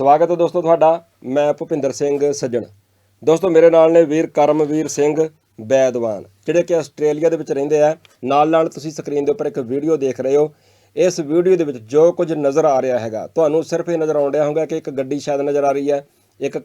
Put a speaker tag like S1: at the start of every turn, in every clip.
S1: ਸਵਾਗਤ ਹੈ ਦੋਸਤੋ ਤੁਹਾਡਾ, ਮੈਂ ਭੁਪਿੰਦਰ ਸਿੰਘ ਸੱਜਣ। ਦੋਸਤੋ, ਮੇਰੇ ਨਾਲ ਨੇ ਵੀਰ ਕਰਮਵੀਰ ਸਿੰਘ ਬੈਦਵਾਨ, ਜਿਹੜੇ ਕਿ ਆਸਟ੍ਰੇਲੀਆ ਦੇ ਵਿੱਚ ਰਹਿੰਦੇ ਆ। ਨਾਲ ਨਾਲ ਤੁਸੀਂ ਸਕਰੀਨ ਦੇ ਉੱਪਰ ਇੱਕ ਵੀਡੀਓ ਦੇਖ ਰਹੇ ਹੋ। ਇਸ ਵੀਡੀਓ ਦੇ ਵਿੱਚ ਜੋ ਕੁਝ ਨਜ਼ਰ ਆ ਰਿਹਾ ਹੈਗਾ, ਤੁਹਾਨੂੰ ਸਿਰਫ ਇਹ ਨਜ਼ਰ ਆਉਣ ਡਿਆ ਹੋਊਗਾ ਕਿ ਇੱਕ ਗੱਡੀ ਸ਼ਾਇਦ ਨਜ਼ਰ ਆ ਰਹੀ ਹੈ, ਇੱਕ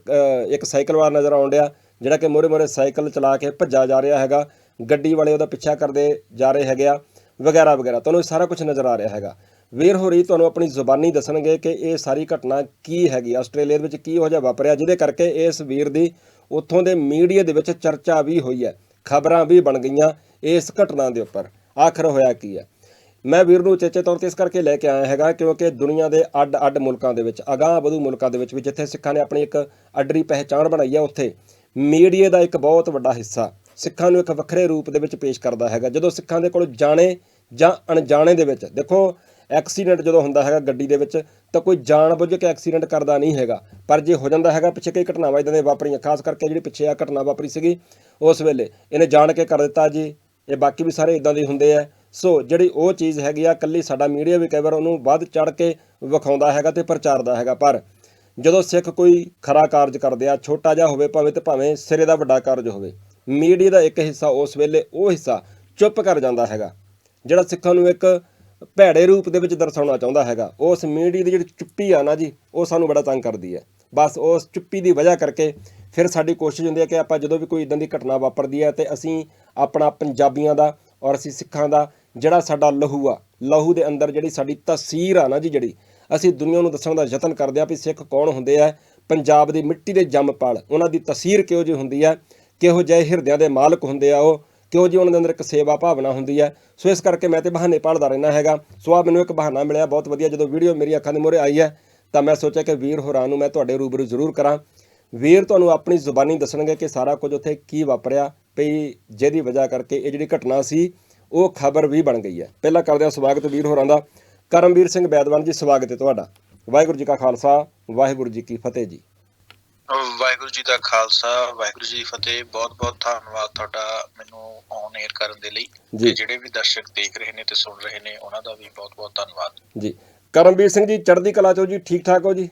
S1: ਇੱਕ ਸਾਈਕਲ ਵਾਲਾ ਨਜ਼ਰ ਆਉਣ ਡਿਆ, ਜਿਹੜਾ ਕਿ ਮੋਰੇ ਮੋਰੇ ਸਾਈਕਲ ਚਲਾ ਕੇ ਭੱਜਾ ਜਾ ਰਿਹਾ ਹੈਗਾ। ਗੱਡੀ ਵਾਲੇ ਉਹਦਾ ਪਿੱਛਾ ਕਰਦੇ ਜਾ ਰਹੇ ਹੈਗੇ ਆ ਵਗੈਰਾ ਵਗੈਰਾ ਤੁਹਾਨੂੰ ਸਾਰਾ ਕੁਝ ਨਜ਼ਰ ਆ ਰਿਹਾ ਹੈਗਾ। ਵੀਰ ਹੋਰੀ ਤੁਹਾਨੂੰ ਆਪਣੀ ਜ਼ੁਬਾਨੀ ਦੱਸਣਗੇ ਕਿ ਇਹ ਸਾਰੀ ਘਟਨਾ ਕੀ ਹੈਗੀ, ਆਸਟ੍ਰੇਲੀਆ ਦੇ ਵਿੱਚ ਕੀ ਹੋ ਜਾ ਵਾਪਰਿਆ, ਜਿਹਦੇ ਕਰਕੇ ਇਸ ਵੀਰ ਦੀ ਉੱਥੋਂ ਦੇ ਮੀਡੀਆ ਦੇ ਵਿੱਚ ਚਰਚਾ ਵੀ ਹੋਈ ਹੈ, ਖਬਰਾਂ ਵੀ ਬਣ ਗਈਆਂ ਇਸ ਘਟਨਾ ਦੇ ਉੱਪਰ। ਆਖਰ ਹੋਇਆ ਕੀ ਹੈ? ਮੈਂ ਵੀਰ ਨੂੰ ਚੇਚੇ ਤੌਰ ਤੇ ਇਸ ਕਰਕੇ ਲੈ ਕੇ ਆਇਆ ਹੈਗਾ ਕਿਉਂਕਿ ਦੁਨੀਆ ਦੇ ਅੱਡ-ਅੱਡ ਮੁਲਕਾਂ ਦੇ ਵਿੱਚ ਅਗਾਂਹ ਵਧੂ ਮੁਲਕਾਂ ਦੇ ਵਿੱਚ ਵੀ ਜਿੱਥੇ ਸਿੱਖਾਂ ਨੇ ਆਪਣੀ ਇੱਕ ਅੱਡਰੀ ਪਹਿਚਾਣ ਬਣਾਈ ਹੈ, ਉੱਥੇ ਮੀਡੀਆ ਦਾ ਇੱਕ ਬਹੁਤ ਵੱਡਾ ਹਿੱਸਾ ਸਿੱਖਾਂ ਨੂੰ ਇੱਕ ਵੱਖਰੇ ਰੂਪ ਦੇ ਵਿੱਚ ਪੇਸ਼ ਕਰਦਾ ਹੈਗਾ। ਜਦੋਂ ਸਿੱਖਾਂ ਦੇ ਕੋਲ ਜਾਣੇ ਜਾਂ ਅਣਜਾਣੇ ਦੇ ਵਿੱਚ, ਦੇਖੋ ਐਕਸੀਡੈਂਟ ਜਦੋਂ ਹੁੰਦਾ ਹੈਗਾ ਗੱਡੀ ਦੇ ਵਿੱਚ, ਤਾਂ ਕੋਈ ਜਾਣਬੁੱਝ ਕੇ ਐਕਸੀਡੈਂਟ ਕਰਦਾ ਨਹੀਂ ਹੈਗਾ। ਪਰ ਜੇ ਹੋ ਜਾਂਦਾ ਹੈਗਾ, ਪਿੱਛੇ ਕਈ ਘਟਨਾਵਾਂ ਇਦਾਂ ਦੀਆਂ ਵਾਪਰੀਆਂ, ਖਾਸ ਕਰਕੇ ਜਿਹੜੀ ਪਿੱਛੇ ਆ ਘਟਨਾ ਵਾਪਰੀ ਸੀਗੀ, ਉਸ ਵੇਲੇ। ਇਹਨੇ ਜਾਣ ਕੇ ਕਰ ਦਿੱਤਾ ਜੀ। ਇਹ ਬਾਕੀ ਵੀ ਸਾਰੇ ਇਦਾਂ ਦੇ ਹੁੰਦੇ ਆ। ਸੋ ਜਿਹੜੀ ਉਹ ਚੀਜ਼ ਹੈਗੀ ਆ ਕੱਲੀ ਸਾਡਾ ਮੀਡੀਆ ਵੀ ਕਈ ਵਾਰ ਉਹਨੂੰ ਵੱਧ ਚੜ ਕੇ ਵਿਖਾਉਂਦਾ ਹੈਗਾ ਤੇ ਪ੍ਰਚਾਰਦਾ ਹੈਗਾ। ਪਰ ਜਦੋਂ ਸਿੱਖ ਕੋਈ ਖਰਾ ਕਾਰਜ ਕਰਦੇ ਆ, ਛੋਟਾ ਜਿਹਾ ਹੋਵੇ ਭਾਵੇਂ ਤੇ ਭਾਵੇਂ ਸਿਰੇ ਦਾ ਵੱਡਾ ਕਾਰਜ ਹੋਵੇ, ਮੀਡੀਆ ਦਾ ਇੱਕ ਹਿੱਸਾ ਉਸ ਵੇਲੇ ਉਹ ਹਿੱਸਾ ਚੁੱਪ ਕਰ ਜਾਂਦਾ ਹੈਗਾ। ਜਿਹੜਾ ਸਿੱਖਾਂ ਨੂੰ ਇੱਕ ਭੈੜੇ ਰੂਪ ਦੇ ਵਿੱਚ ਦਰਸਾਉਣਾ ਚਾਹੁੰਦਾ ਹੈਗਾ। ਉਸ ਮੀਡੀਆ ਦੀ ਜਿਹੜੀ ਚੁੱਪੀ ਆ ਨਾ ਜੀ, ਉਹ ਸਾਨੂੰ ਬੜਾ ਤੰਗ ਕਰਦੀ ਹੈ। ਬਸ ਉਸ ਚੁੱਪੀ ਦੀ ਵਜ੍ਹਾ ਕਰਕੇ ਫਿਰ ਸਾਡੀ ਕੋਸ਼ਿਸ਼ ਹੁੰਦੀ ਹੈ ਕਿ ਆਪਾਂ ਜਦੋਂ ਵੀ ਕੋਈ ਇਦਾਂ ਦੀ ਘਟਨਾ ਵਾਪਰਦੀ ਹੈ ਤੇ ਅਸੀਂ ਆਪਣਾ ਪੰਜਾਬੀਆਂ ਦਾ ਔਰ ਅਸੀਂ ਸਿੱਖਾਂ ਦਾ ਜਿਹੜਾ ਸਾਡਾ ਲਹੂ ਆ, ਲਹੂ ਦੇ ਅੰਦਰ ਜਿਹੜੀ ਸਾਡੀ ਤਸਵੀਰ ਆ ਨਾ ਜੀ ਜਿਹੜੀ, ਅਸੀਂ ਦੁਨੀਆ ਨੂੰ ਦੱਸਣ ਦਾ ਯਤਨ ਕਰਦੇ ਆ ਵੀ ਸਿੱਖ ਕੌਣ ਹੁੰਦੇ ਆ, ਪੰਜਾਬ ਦੀ ਮਿੱਟੀ ਦੇ ਜੰਮ ਪਲ ਉਹਨਾਂ ਦੀ ਤਸਵੀਰ ਕਿਹੋ ਜਿਹੀ ਹੁੰਦੀ ਆ, ਕਿਹੋ ਜਿਹੇ ਹਿਰਦਿਆਂ ਦੇ ਮਾਲਕ ਹੁੰਦੇ ਆ ਉਹ ਕਿਉਂ ਜੀ ਉਹਨਾਂ ਦੇ ਅੰਦਰ ਇੱਕ ਸੇਵਾ ਭਾਵਨਾ ਹੁੰਦੀ ਹੈ। ਸੋ ਇਸ ਕਰਕੇ ਮੈਂ ਤੇ ਬਹਾਨੇ ਭਾਲਦਾ ਰਹਿਣਾ ਹੈਗਾ। ਸੋ ਆ ਮੈਨੂੰ ਇੱਕ ਬਹਾਨਾ ਮਿਲਿਆ, ਬਹੁਤ ਵਧੀਆ। ਜਦੋਂ ਵੀਡੀਓ ਮੇਰੀ ਅੱਖਾਂ ਦੇ ਮੂਹਰੇ ਆਈ ਹੈ, ਤਾਂ ਮੈਂ ਸੋਚਿਆ ਕਿ ਵੀਰ ਹੋਰਾਂ ਨੂੰ ਮੈਂ ਤੁਹਾਡੇ ਰੂਬਰੂ ਜ਼ਰੂਰ ਕਰਾਂ। ਵੀਰ ਤੁਹਾਨੂੰ ਆਪਣੀ ਜ਼ੁਬਾਨੀ ਦੱਸਣਗੇ ਕਿ ਸਾਰਾ ਕੁਝ ਉੱਥੇ ਕੀ ਵਾਪਰਿਆ ਪਈ ਜਿਹਦੀ ਵਜ੍ਹਾ ਕਰਕੇ ਇਹ ਜਿਹੜੀ ਘਟਨਾ ਸੀ, ਉਹ ਖਬਰ ਵੀ ਬਣ ਗਈ ਹੈ। ਪਹਿਲਾਂ ਕਰਦੇ ਹਾਂ ਸਵਾਗਤ ਵੀਰ ਹੋਰਾਂ ਦਾ। ਕਰਮਵੀਰ ਸਿੰਘ ਬੈਦਵਾਨ ਜੀ, ਸਵਾਗਤ ਹੈ ਤੁਹਾਡਾ। ਵਾਹਿਗੁਰੂ ਜੀ ਕਾ ਖਾਲਸਾ, ਵਾਹਿਗੁਰੂ ਜੀ ਕੀ ਫਤਿਹ ਜੀ।
S2: ਵਾਹਿਗੁਰੂ ਜੀ ਦਾ ਖਾਲਸਾ, ਵਾਹਿਗੁਰੂ ਜੀ ਫਤਿਹ। ਬਹੁਤ ਬਹੁਤ ਧੰਨਵਾਦ ਤੁਹਾਡਾ ਮੈਨੂੰ ਔਨ 에ਅਰ ਕਰਨ ਦੇ ਲਈ। ਤੇ ਜਿਹੜੇ ਵੀ ਦਰਸ਼ਕ ਦੇਖ ਰਹੇ ਨੇ ਤੇ ਸੁਣ ਰਹੇ ਨੇ ਉਹਨਾਂ ਦਾ ਵੀ ਬਹੁਤ ਬਹੁਤ ਧੰਨਵਾਦ।
S1: ਜੀ। ਕਰਮਵੀਰ ਸਿੰਘ ਜੀ ਚੜ੍ਹਦੀ ਕਲਾ ਚੋ ਜੀ ਠੀਕ ਠਾਕ ਹੋ ਜੀ?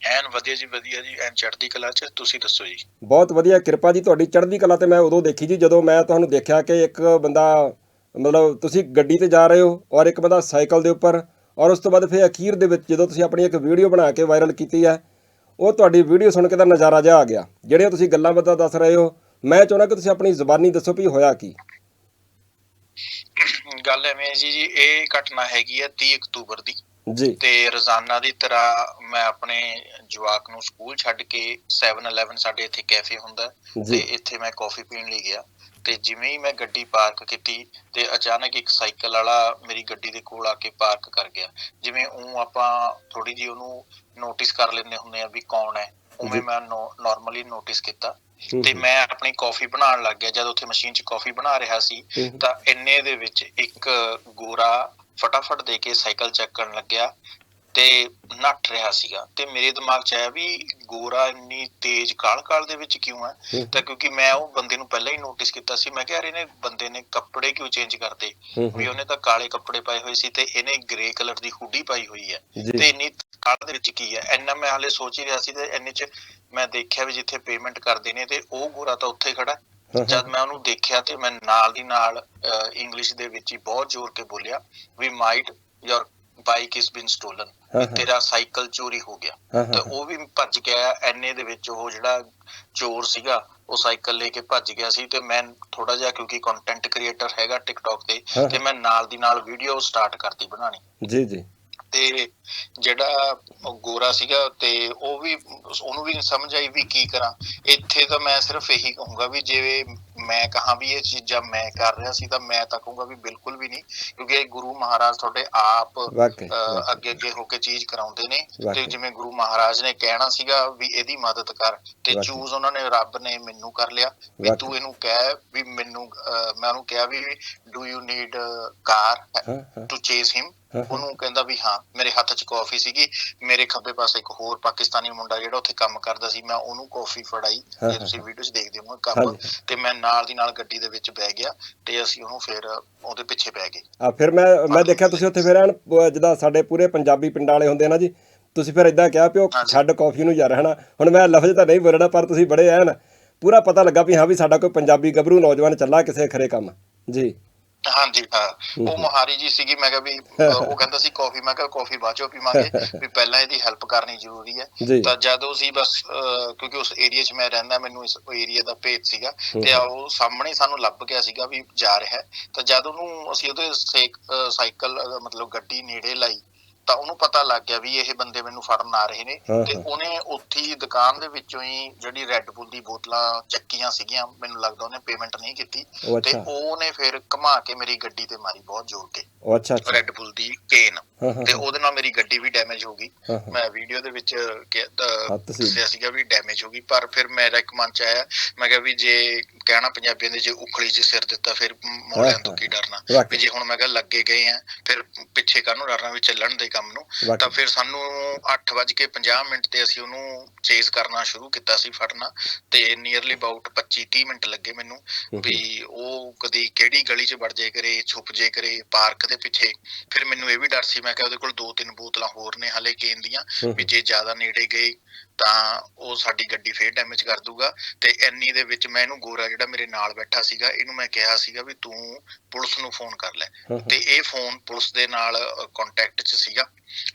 S2: ਐਨ ਵਧੀਆ ਜੀ ਵਧੀਆ ਜੀ ਐਨ ਚੜ੍ਹਦੀ ਕਲਾ ਚ ਤੁਸੀਂ ਦੱਸੋ ਜੀ।
S1: ਬਹੁਤ ਵਧੀਆ ਕਿਰਪਾ ਜੀ ਤੁਹਾਡੀ ਚੜ੍ਹਦੀ ਕਲਾ ਤੇ ਮੈਂ ਉਦੋਂ ਦੇਖੀ ਜੀ ਜਦੋਂ ਮੈਂ ਤੁਹਾਨੂੰ ਦੇਖਿਆ ਕਿ ਇੱਕ ਬੰਦਾ ਮਤਲਬ ਤੁਸੀਂ ਗੱਡੀ ਤੇ ਜਾ ਰਹੇ ਹੋ ਔਰ ਇੱਕ ਬੰਦਾ ਸਾਈਕਲ ਦੇ ਉੱਪਰ ਔਰ ਉਸ ਤੋਂ ਬਾਅਦ ਫਿਰ ਅਖੀਰ ਦੇ ਵਿੱਚ ਜਦੋਂ ਤੁਸੀਂ ਆਪਣੀ ਇੱਕ ਵੀਡੀਓ ਬਣਾ ਕੇ ਵਾਇਰਲ ਕੀਤੀ ਹੈ ਉਹ ਤੁਹਾਡੀ ਵੀਡੀਓ ਸੁਣ ਕੇ ਤਾਂ ਨਜ਼ਾਰਾ ਜਿਹਾ ਆ ਗਿਆ। ਜਿਹੜੀਆਂ ਤੁਸੀਂ ਗੱਲਾਂ ਬਾਤਾਂ ਦੱਸ ਰਹੇ ਹੋ ਮੈਂ ਚਾਹੁੰਦਾ ਕਿ ਤੁਸੀਂ ਆਪਣੀ ਜ਼ੁਬਾਨੀ ਦੱਸੋ ਵੀ ਹੋਇਆ ਕੀ।
S2: ਗੱਲ ਐਵੇਂ ਜੀ ਜੀ ਇਹ ਘਟਨਾ ਹੈਗੀ ਹੈ 30 ਅਕਤੂਬਰ ਦੀ।
S1: ਜੀ।
S2: ਤੇ ਰੋਜ਼ਾਨਾ ਦੀ ਤਰ੍ਹਾਂ ਮੈਂ ਆਪਣੇ ਜਵਾਕ ਨੂੰ ਸਕੂਲ ਛੱਡ ਕੇ 7-Eleven ਸਾਡੇ ਇੱਥੇ ਕੈਫੇ ਹੁੰਦਾ ਤੇ ਇੱਥੇ ਮੈਂ ਕਾਫੀ ਪੀਣ ਲਈ ਗਿਆ। ਤੇ ਜਿਵੇਂ ਹੀ ਮੈਂ ਗੱਡੀ ਪਾਰਕ ਕੀਤੀ ਤੇ ਅਚਾਨਕ ਇੱਕ ਸਾਈਕਲ ਵਾਲਾ ਮੇਰੀ ਗੱਡੀ ਦੇ ਕੋਲ ਆ ਕੇ ਪਾਰਕ ਕਰ ਗਿਆ। ਜਿਵੇਂ ਉਹ ਆਪਾਂ ਥੋੜੀ ਜੀ ਉਹਨੂੰ ਨੋਟਿਸ ਕਰ ਲੈਂਦੇ ਹੁੰਦੇ ਆ ਵੀ ਕੌਣ ਹੈ। ਉਵੇਂ। ਮੈਂ ਨਾਰਮਲੀ ਨੋਟਿਸ ਕੀਤਾ। ਤੇ ਮੈਂ ਆਪਣੀ ਕਾਫੀ ਬਣਾਉਣ ਲੱਗ ਗਿਆ। ਜਦ ਉੱਥੇ ਮਸ਼ੀਨ 'ਚ ਕਾਫੀ ਬਣਾ ਰਿਹਾ ਸੀ ਤਾਂ ਇੰਨੇ ਦੇ ਵਿੱਚ ਇੱਕ ਗੋਰਾ ਫਟਾਫਟ ਦੇ ਕੇ ਸਾਈਕਲ ਚੱਕਣ ਲੱਗਿਆ ਤੇ ਨੱਠ ਰਿਹਾ ਸੀਗਾ। ਤੇ ਮੇਰੇ ਦਿਮਾਗ 'ਚ ਆਇਆ ਵੀ ਗੋਰਾ ਇੰਨੀ ਤੇਜ਼ ਕਾਲ-ਕਾਲ ਦੇ ਵਿੱਚ ਕਿਉਂ ਹੈ? ਤਾਂ ਕਿਉਂਕਿ ਮੈਂ ਉਹ ਬੰਦੇ ਨੂੰ ਪਹਿਲਾਂ ਹੀ ਨੋਟਿਸ ਕੀਤਾ ਸੀ। ਮੈਂ ਕਿਹਾ ਯਾਰ ਇਹਨੇ ਬੰਦੇ ਨੇ ਕੱਪੜੇ ਕਿਉਂ ਚੇਂਜ ਕਰਤੇ
S1: ਹੂੰ,
S2: ਵੀ ਉਹਨੇ ਤਾਂ ਕਾਲੇ ਕੱਪੜੇ ਪਾਏ ਹੋਏ ਸੀ ਤੇ ਇਹਨੇ ਗ੍ਰੇ ਕਲਰ ਦੀ ਹੁੱਡੀ ਪਾਈ ਹੋਈ ਹੈ। ਤੇ ਇੰਨੀ ਕਾਲ ਦੇ ਵਿੱਚ ਕੀ ਹੈ? ਇੰਨਾ ਮੈਂ ਹਾਲੇ ਸੋਚ ਹੀ ਰਿਹਾ ਸੀ ਤੇ ਇੰਨੇ 'ਚ ਮੈਂ ਦੇਖਿਆ ਵੀ ਜਿੱਥੇ ਪੇਮੈਂਟ ਕਰਦੇ ਨੇ ਤੇ ਉਹ ਗੋਰਾ ਤਾਂ ਉੱਥੇ ਖੜਾ ਜਦ ਮੈਂ ਉਹਨੂੰ ਦੇਖਿਆ ਤੇ ਮੈਂ ਨਾਲ ਦੀ ਨਾਲ ਇੰਗਲਿਸ਼ ਦੇ ਵਿੱਚ ਹੀ ਬਹੁਤ ਜ਼ੋਰ ਕੇ ਬੋਲਿਆ ਵੀ might your bike is
S1: been stolen
S2: ਤੇਰਾ ਸਾਈਕਲ ਚੋਰੀ ਹੋ ਗਿਆ। ਤੇ ਉਹ ਵੀ ਭੱਜ ਗਿਆ ਐਨੇ ਦੇ ਵਿੱਚ ਉਹ ਜਿਹੜਾ ਚੋਰ ਸੀਗਾ ਉਹ ਸਾਈਕਲ ਲੈ ਕੇ ਭੱਜ ਗਿਆ ਸੀ ਤੇ ਮੈਂ ਥੋੜਾ ਜਿਹਾ ਕਿਉਂਕਿ ਕੰਟੈਂਟ ਕ੍ਰੀਏਟਰ ਹੈਗਾ ਟਿਕਟੌਕ ਤੇ ਤੇ ਮੈਂ ਨਾਲ ਦੀ ਨਾਲ ਵੀਡੀਓ ਸਟਾਰਟ ਕਰਤੀ ਬਣਾਣੀ
S1: ਜੀ ਜੀ।
S2: ਤੇ ਜਿਹੜਾ ਗੋਰਾ ਸੀਗਾ ਤੇ ਉਹ ਵੀ, ਉਹਨੂੰ ਵੀ ਨੀ ਸਮਝ ਆਈ ਵੀ ਕੀ ਕਰਾਂ। ਇੱਥੇ ਤਾਂ ਮੈਂ ਸਿਰਫ ਇਹੀ ਕਹੂੰਗਾ ਵੀ ਜਿਵੇਂ ਮੈਂ ਕਹਾਂ ਵੀ ਇਹ ਚੀਜ਼ਾਂ ਮੈਂ ਕਰ ਰਿਹਾ ਸੀ ਤਾਂ ਮੈਂ ਤਾਂ ਕਹੂੰਗਾ ਵੀ ਬਿਲਕੁਲ ਵੀ ਨਹੀਂ ਕਿਉਂਕਿ ਇਹ ਗੁਰੂ ਮਹਾਰਾਜ ਤੁਹਾਡੇ ਆਪ ਅੱਗੇ ਅੱਗੇ ਹੋ ਕੇ ਚੀਜ਼ ਕਰਾਉਂਦੇ ਨੇ ਤੇ। ਜਿਵੇਂ ਗੁਰੂ ਮਹਾਰਾਜ ਨੇ ਕਹਿਣਾ ਸੀਗਾ ਵੀ ਇਹਦੀ ਮਦਦ ਕਰ ਤੇ। ਚੂਜ਼ ਉਹਨਾਂ ਨੇ ਰੱਬ ਨੇ ਮੈਨੂੰ ਕਰ ਲਿਆ ਵੀ। ਤੂੰ ਇਹਨੂੰ ਕਹਿ ਵੀ ਮੈਨੂੰ ਮੈਂ ਉਹਨੂੰ ਕਿਹਾ ਵੀ
S1: do you
S2: need car to
S1: chase him
S2: ਉਹਨੂੰ ਕਹਿੰਦਾ ਵੀ ਹਾਂ ਮੇਰੇ ਹੱਥ 'ਚ ਕਾਫੀ ਸੀਗੀ ਮੇਰੇ ਖੱਬੇ ਪਾਸੇ ਇੱਕ ਹੋਰ ਪਾਕਿਸਤਾਨੀ ਮੁੰਡਾ ਜਿਹੜਾ ਉੱਥੇ ਕੰਮ ਕਰਦਾ ਸੀ ਮੈਂ ਉਹਨੂੰ ਕਾਫੀ ਫੜਾਈ ਜੇ ਤੁਸੀਂ। ਵੀਡੀਓ 'ਚ ਦੇਖਦੇ ਹੋ
S1: ਹਾਂਜੀ।
S2: ਤੇ ਮੈਂ ਨਾਲ ਦੀ ਨਾਲ ਗੱਡੀ ਦੇ ਵਿੱਚ ਬਹਿ ਗਿਆ ਤੇ ਅਸੀਂ ਉਹਨੂੰ ਫਿਰ ਉਹਦੇ ਪਿੱਛੇ ਬਹਿ ਗਏ।
S1: ਆ ਫਿਰ ਮੈਂ ਮੈਂ ਦੇਖਿਆ ਤੁਸੀਂ ਉੱਥੇ ਫਿਰ ਐਨ ਪ- ਜਿੱਦਾਂ ਸਾਡੇ ਪੂਰੇ ਪੰਜਾਬੀ ਪਿੰਡਾਂ ਵਾਲੇ ਹੁੰਦੇ ਨਾ ਜੀ ਤੁਸੀਂ ਫਿਰ ਇਦਾਂ ਕਿਹਾ
S2: ਹਾਂਜੀ।
S1: ਛੱਡ ਕਾਫੀ ਨੂੰ ਯਾਰ ਹਨਾ? ਹੁਣ ਮੈਂ ਲਫ਼ਜ਼ ਤਾਂ ਨਹੀਂ ਬੋਲਣਾ ਪਰ ਤੁਸੀਂ ਬੜੇ ਐਨ ਪੂਰਾ ਪਤਾ ਲੱਗਾ ਵੀ ਹਾਂ ਵੀ ਸਾਡਾ ਕੋਈ ਪੰਜਾਬੀ ਗੱਭਰੂ ਨੌਜਵਾਨ ਚੱਲਾ ਕਿਸੇ ਖਰੇ ਕੰਮ। ਜੀ।
S2: ਹਾਂਜੀ ਹਾਂ। ਉਹ ਮਹਾਰੀ ਜੀ ਸੀਗੀ ਮੈਂ ਕਿਹਾ ਵੀ ਉਹ ਕਹਿੰਦਾ ਸੀ ਕਾਫੀ ਮੈਂ ਕਿਹਾ ਕਾਫੀ ਬਾਅਦ ਪੀਵਾਂਗੇ ਵੀ ਪਹਿਲਾਂ ਇਹਦੀ ਹੈਲਪ ਕਰਨੀ ਜ਼ਰੂਰੀ ਹੈ। ਤਾਂ ਜਦੋਂ ਸੀ ਬਸ ਕਿਉਂਕਿ ਉਸ ਏਰੀਆ 'ਚ ਮੈਂ ਰਹਿੰਦਾ ਮੈਨੂੰ ਇਸ ਏਰੀਆ ਦਾ ਭੇਤ ਸੀਗਾ। ਤੇ ਉਹ ਸਾਹਮਣੇ ਸਾਨੂੰ ਲੱਭ ਗਿਆ ਸੀਗਾ ਵੀ ਜਾ ਰਿਹਾ ਤਾਂ ਜਦ ਉਹਨੂੰ ਅਸੀਂ ਉਹਦੇ ਸਾਈਕਲ ਮਤਲਬ ਗੱਡੀ ਨੇੜੇ ਲਾਈ ਤਾਂ ਉਹਨੂੰ ਪਤਾ ਲੱਗ ਗਿਆ ਵੀ ਇਹ ਬੰਦੇ ਮੈਨੂੰ ਫੜਨ ਆ ਰਹੇ ਨੇ। ਤੇ। ਉਹਨੇ ਉੱਥੇ ਹੀ ਦੁਕਾਨ ਦੇ ਵਿੱਚੋਂ ਹੀ ਜਿਹੜੀ ਰੈੱਡ ਬੁੱਲ ਦੀ ਬੋਤਲਾਂ ਚੱਕੀਆਂ ਸੀਗੀਆਂ ਮੈਨੂੰ ਲੱਗਦਾ ਉਹਨੇ ਪੇਮੈਂਟ ਨਹੀਂ ਕੀਤੀ। ਤੇ ਉਹਨੇ ਫਿਰ ਘੁਮਾ ਕੇ ਮੇਰੀ ਗੱਡੀ ਤੇ ਮਾਰੀ ਬਹੁਤ ਜ਼ੋਰ ਕੇ
S1: ਉਹ ਅੱਛਾ ਅੱਛਾ।
S2: ਰੈੱਡ ਬੁੱਲ ਦੀ ਕੇਨ ਤੇ ਉਹਦੇ ਨਾਲ ਮੇਰੀ ਗੱਡੀ ਵੀ ਡੈਮੇਜ ਹੋ ਗਈ। ਮੈਂ ਵੀਡੀਓ ਦੇ ਵਿੱਚ ਦੱਸਿਆ ਸੀਗਾ ਵੀ ਡੈਮੇਜ ਹੋ ਗਈ। ਪਰ ਫਿਰ ਮੇਰਾ ਇੱਕ ਮਨ ਚ ਆਇਆ ਮੈਂ ਕਿਹਾ ਵੀ ਜੇ ਕਹਿਣਾ ਪੰਜਾਬੀਆਂ ਦੇ ਜੇ ਉਖਲੀ 'ਚ ਸਿਰ ਦਿੱਤਾ ਫਿਰ ਮੋੜਿਆਂ ਤੋਂ ਕੀ ਡਰਨਾ। ਵੀ ਜੇ ਹੁਣ ਮੈਂ ਕਿਹਾ ਲੱਗੇ ਗਏ ਆ ਫਿਰ ਪਿੱਛੇ ਕਾਹਨੂੰ ਡਰਨਾ ਵੀ ਚੱਲਣ ਦੇ ਕੰਮ ਨੂੰ। ਤਾਂ ਫਿਰ ਸਾਨੂੰ 8:50 ਮਿੰਟ ਤੇ ਅਸੀਂ ਉਹਨੂੰ ਚੇਸ ਕਰਨਾ ਸ਼ੁਰੂ ਕੀਤਾ ਸੀ ਫੜਨਾ ਤੇ ਨੀਅਰਲੀ ਅਬਾਊਟ 25-30 ਮਿੰਟ ਲੱਗੇ ਮੈਨੂੰ ਵੀ ਉਹ ਕਦੀ ਕਿਹੜੀ ਗਲੀ 'ਚ ਵੜ ਜਾਏ ਕਰੇ ਛੁਪ ਜੇ ਕਰੇ ਪਾਰਕ ਦੇ ਪਿੱਛੇ ਫਿਰ ਮੈਨੂੰ ਇਹ ਵੀ ਡਰ ਸੀ ਮੈਂ ਕਿਹਾ ਉਹਦੇ ਕੋਲ ਦੋ ਤਿੰਨ ਬੋਤਲਾਂ ਹੋਰ ਨੇ ਹਲੇ ਕੇਨ ਦੀਆਂ। ਵੀ ਜੇ ਜ਼ਿਆਦਾ ਨੇੜੇ ਗਏ ਤਾਂ ਉਹ ਸਾਡੀ ਗੱਡੀ ਫੇਰ ਡੈਮੇਜ ਕਰ ਦੂਗਾ ਤੇ ਐਨੀ ਦੇ ਵਿੱਚ ਮੈਂ ਇਹਨੂੰ ਗੋਰਾ ਜਿਹੜਾ ਮੇਰੇ ਨਾਲ ਬੈਠਾ ਸੀਗਾ ਇਹਨੂੰ ਮੈਂ ਕਿਹਾ ਸੀਗਾ ਵੀ ਤੂੰ ਪੁਲਿਸ ਨੂੰ ਫੋਨ ਕਰ ਲੈ। ਤੇ ਇਹ ਫੋਨ ਪੁਲਿਸ ਦੇ ਨਾਲ ਕੰਟੈਕਟ 'ਚ ਸੀਗਾ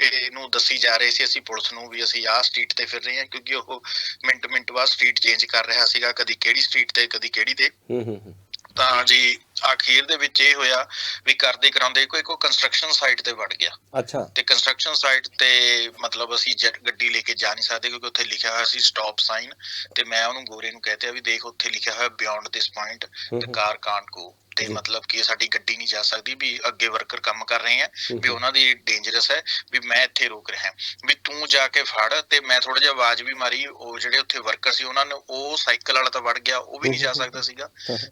S2: ਇਹਨੂੰ ਦੱਸੀ ਜਾ ਰਹੇ ਸੀ ਅਸੀਂ ਪੁਲਿਸ ਨੂੰ ਵੀ ਅਸੀਂ ਆਹ ਸਟਰੀਟ ਤੇ ਫਿਰ ਰਹੇ ਹਾਂ ਕਿਉਂਕਿ ਉਹ ਮਿੰਟ ਮਿੰਟ ਬਾਅਦ ਸਟਰੀਟ ਚੇਂਜ ਕਰ ਰਿਹਾ ਸੀਗਾ ਕਦੀ ਕਿਹੜੀ ਸਟਰੀਟ ਤੇ ਕਦੀ ਕਿਹੜੀ ਤੇ
S1: ਹੂੰ ਹੂੰ ਹੂੰ।
S2: ਤਾਂ ਜੀ ਅਖੀਰ ਦੇ ਵਿੱਚ ਇਹ ਹੋਇਆ ਵੀ ਕਰਦੇ ਕਰਾਉਂਦੇ ਕੋਈ ਕੋਈ ਕੰਸਟਰਕਸ਼ਨ ਸਾਈਟ ਤੇ ਵੜ ਗਿਆ।
S1: ਅੱਛਾ।
S2: ਤੇ ਕੰਸਟਰਕਸ਼ਨ ਸਾਈਟ ਤੇ ਮਤਲਬ ਅਸੀਂ ਜੈਟ ਗੱਡੀ ਲੈ ਕੇ ਜਾ ਨਹੀਂ ਸਕਦੇ ਕਿਉਂਕਿ ਉੱਥੇ ਲਿਖਿਆ ਹੋਇਆ ਸੀ ਸਟਾਪ ਸਾਈਨ ਤੇ ਮੈਂ ਉਹਨੂੰ ਗੋਰੇ ਨੂੰ ਕਹਤੇ ਵੀ ਦੇਖ ਉੱਥੇ ਲਿਖਿਆ ਹੋਇਆ ਬਿਯੋਂਡ ਦਿਸ ਪੁਆਇੰਟ ਤੇ। ਕਾਰ ਕਾਂਟ ਗੋ ਤੇ। ਮਤਲਬ ਕਿ ਸਾਡੀ ਗੱਡੀ ਨਹੀਂ ਜਾ ਸਕਦੀ ਵੀ ਅੱਗੇ ਵਰਕਰ ਕੰਮ ਕਰ ਰਹੇ ਆ ਵੀ ਉਹਨਾਂ ਦੀ ਡੇਂਜਰਸ ਹੈ ਵੀ ਮੈਂ ਇੱਥੇ ਰੋਕ ਰਿਹਾ। ਵੀ ਤੂੰ ਜਾ ਕੇ ਫੜ ਤੇ ਮੈਂ ਥੋੜਾ ਜਿਹਾ ਆਵਾਜ਼ ਵੀ ਮਾਰੀ ਉਹ ਜਿਹੜੇ ਉੱਥੇ ਵਰਕਰ ਸੀ ਉਹਨਾਂ ਨੇ ਉਹ ਸਾਈਕਲ ਵਾਲਾ ਤਾਂ ਵੜ ਗਿਆ ਉਹ ਵੀ ਨਹੀਂ ਜਾ ਸਕਦਾ ਸੀਗਾ।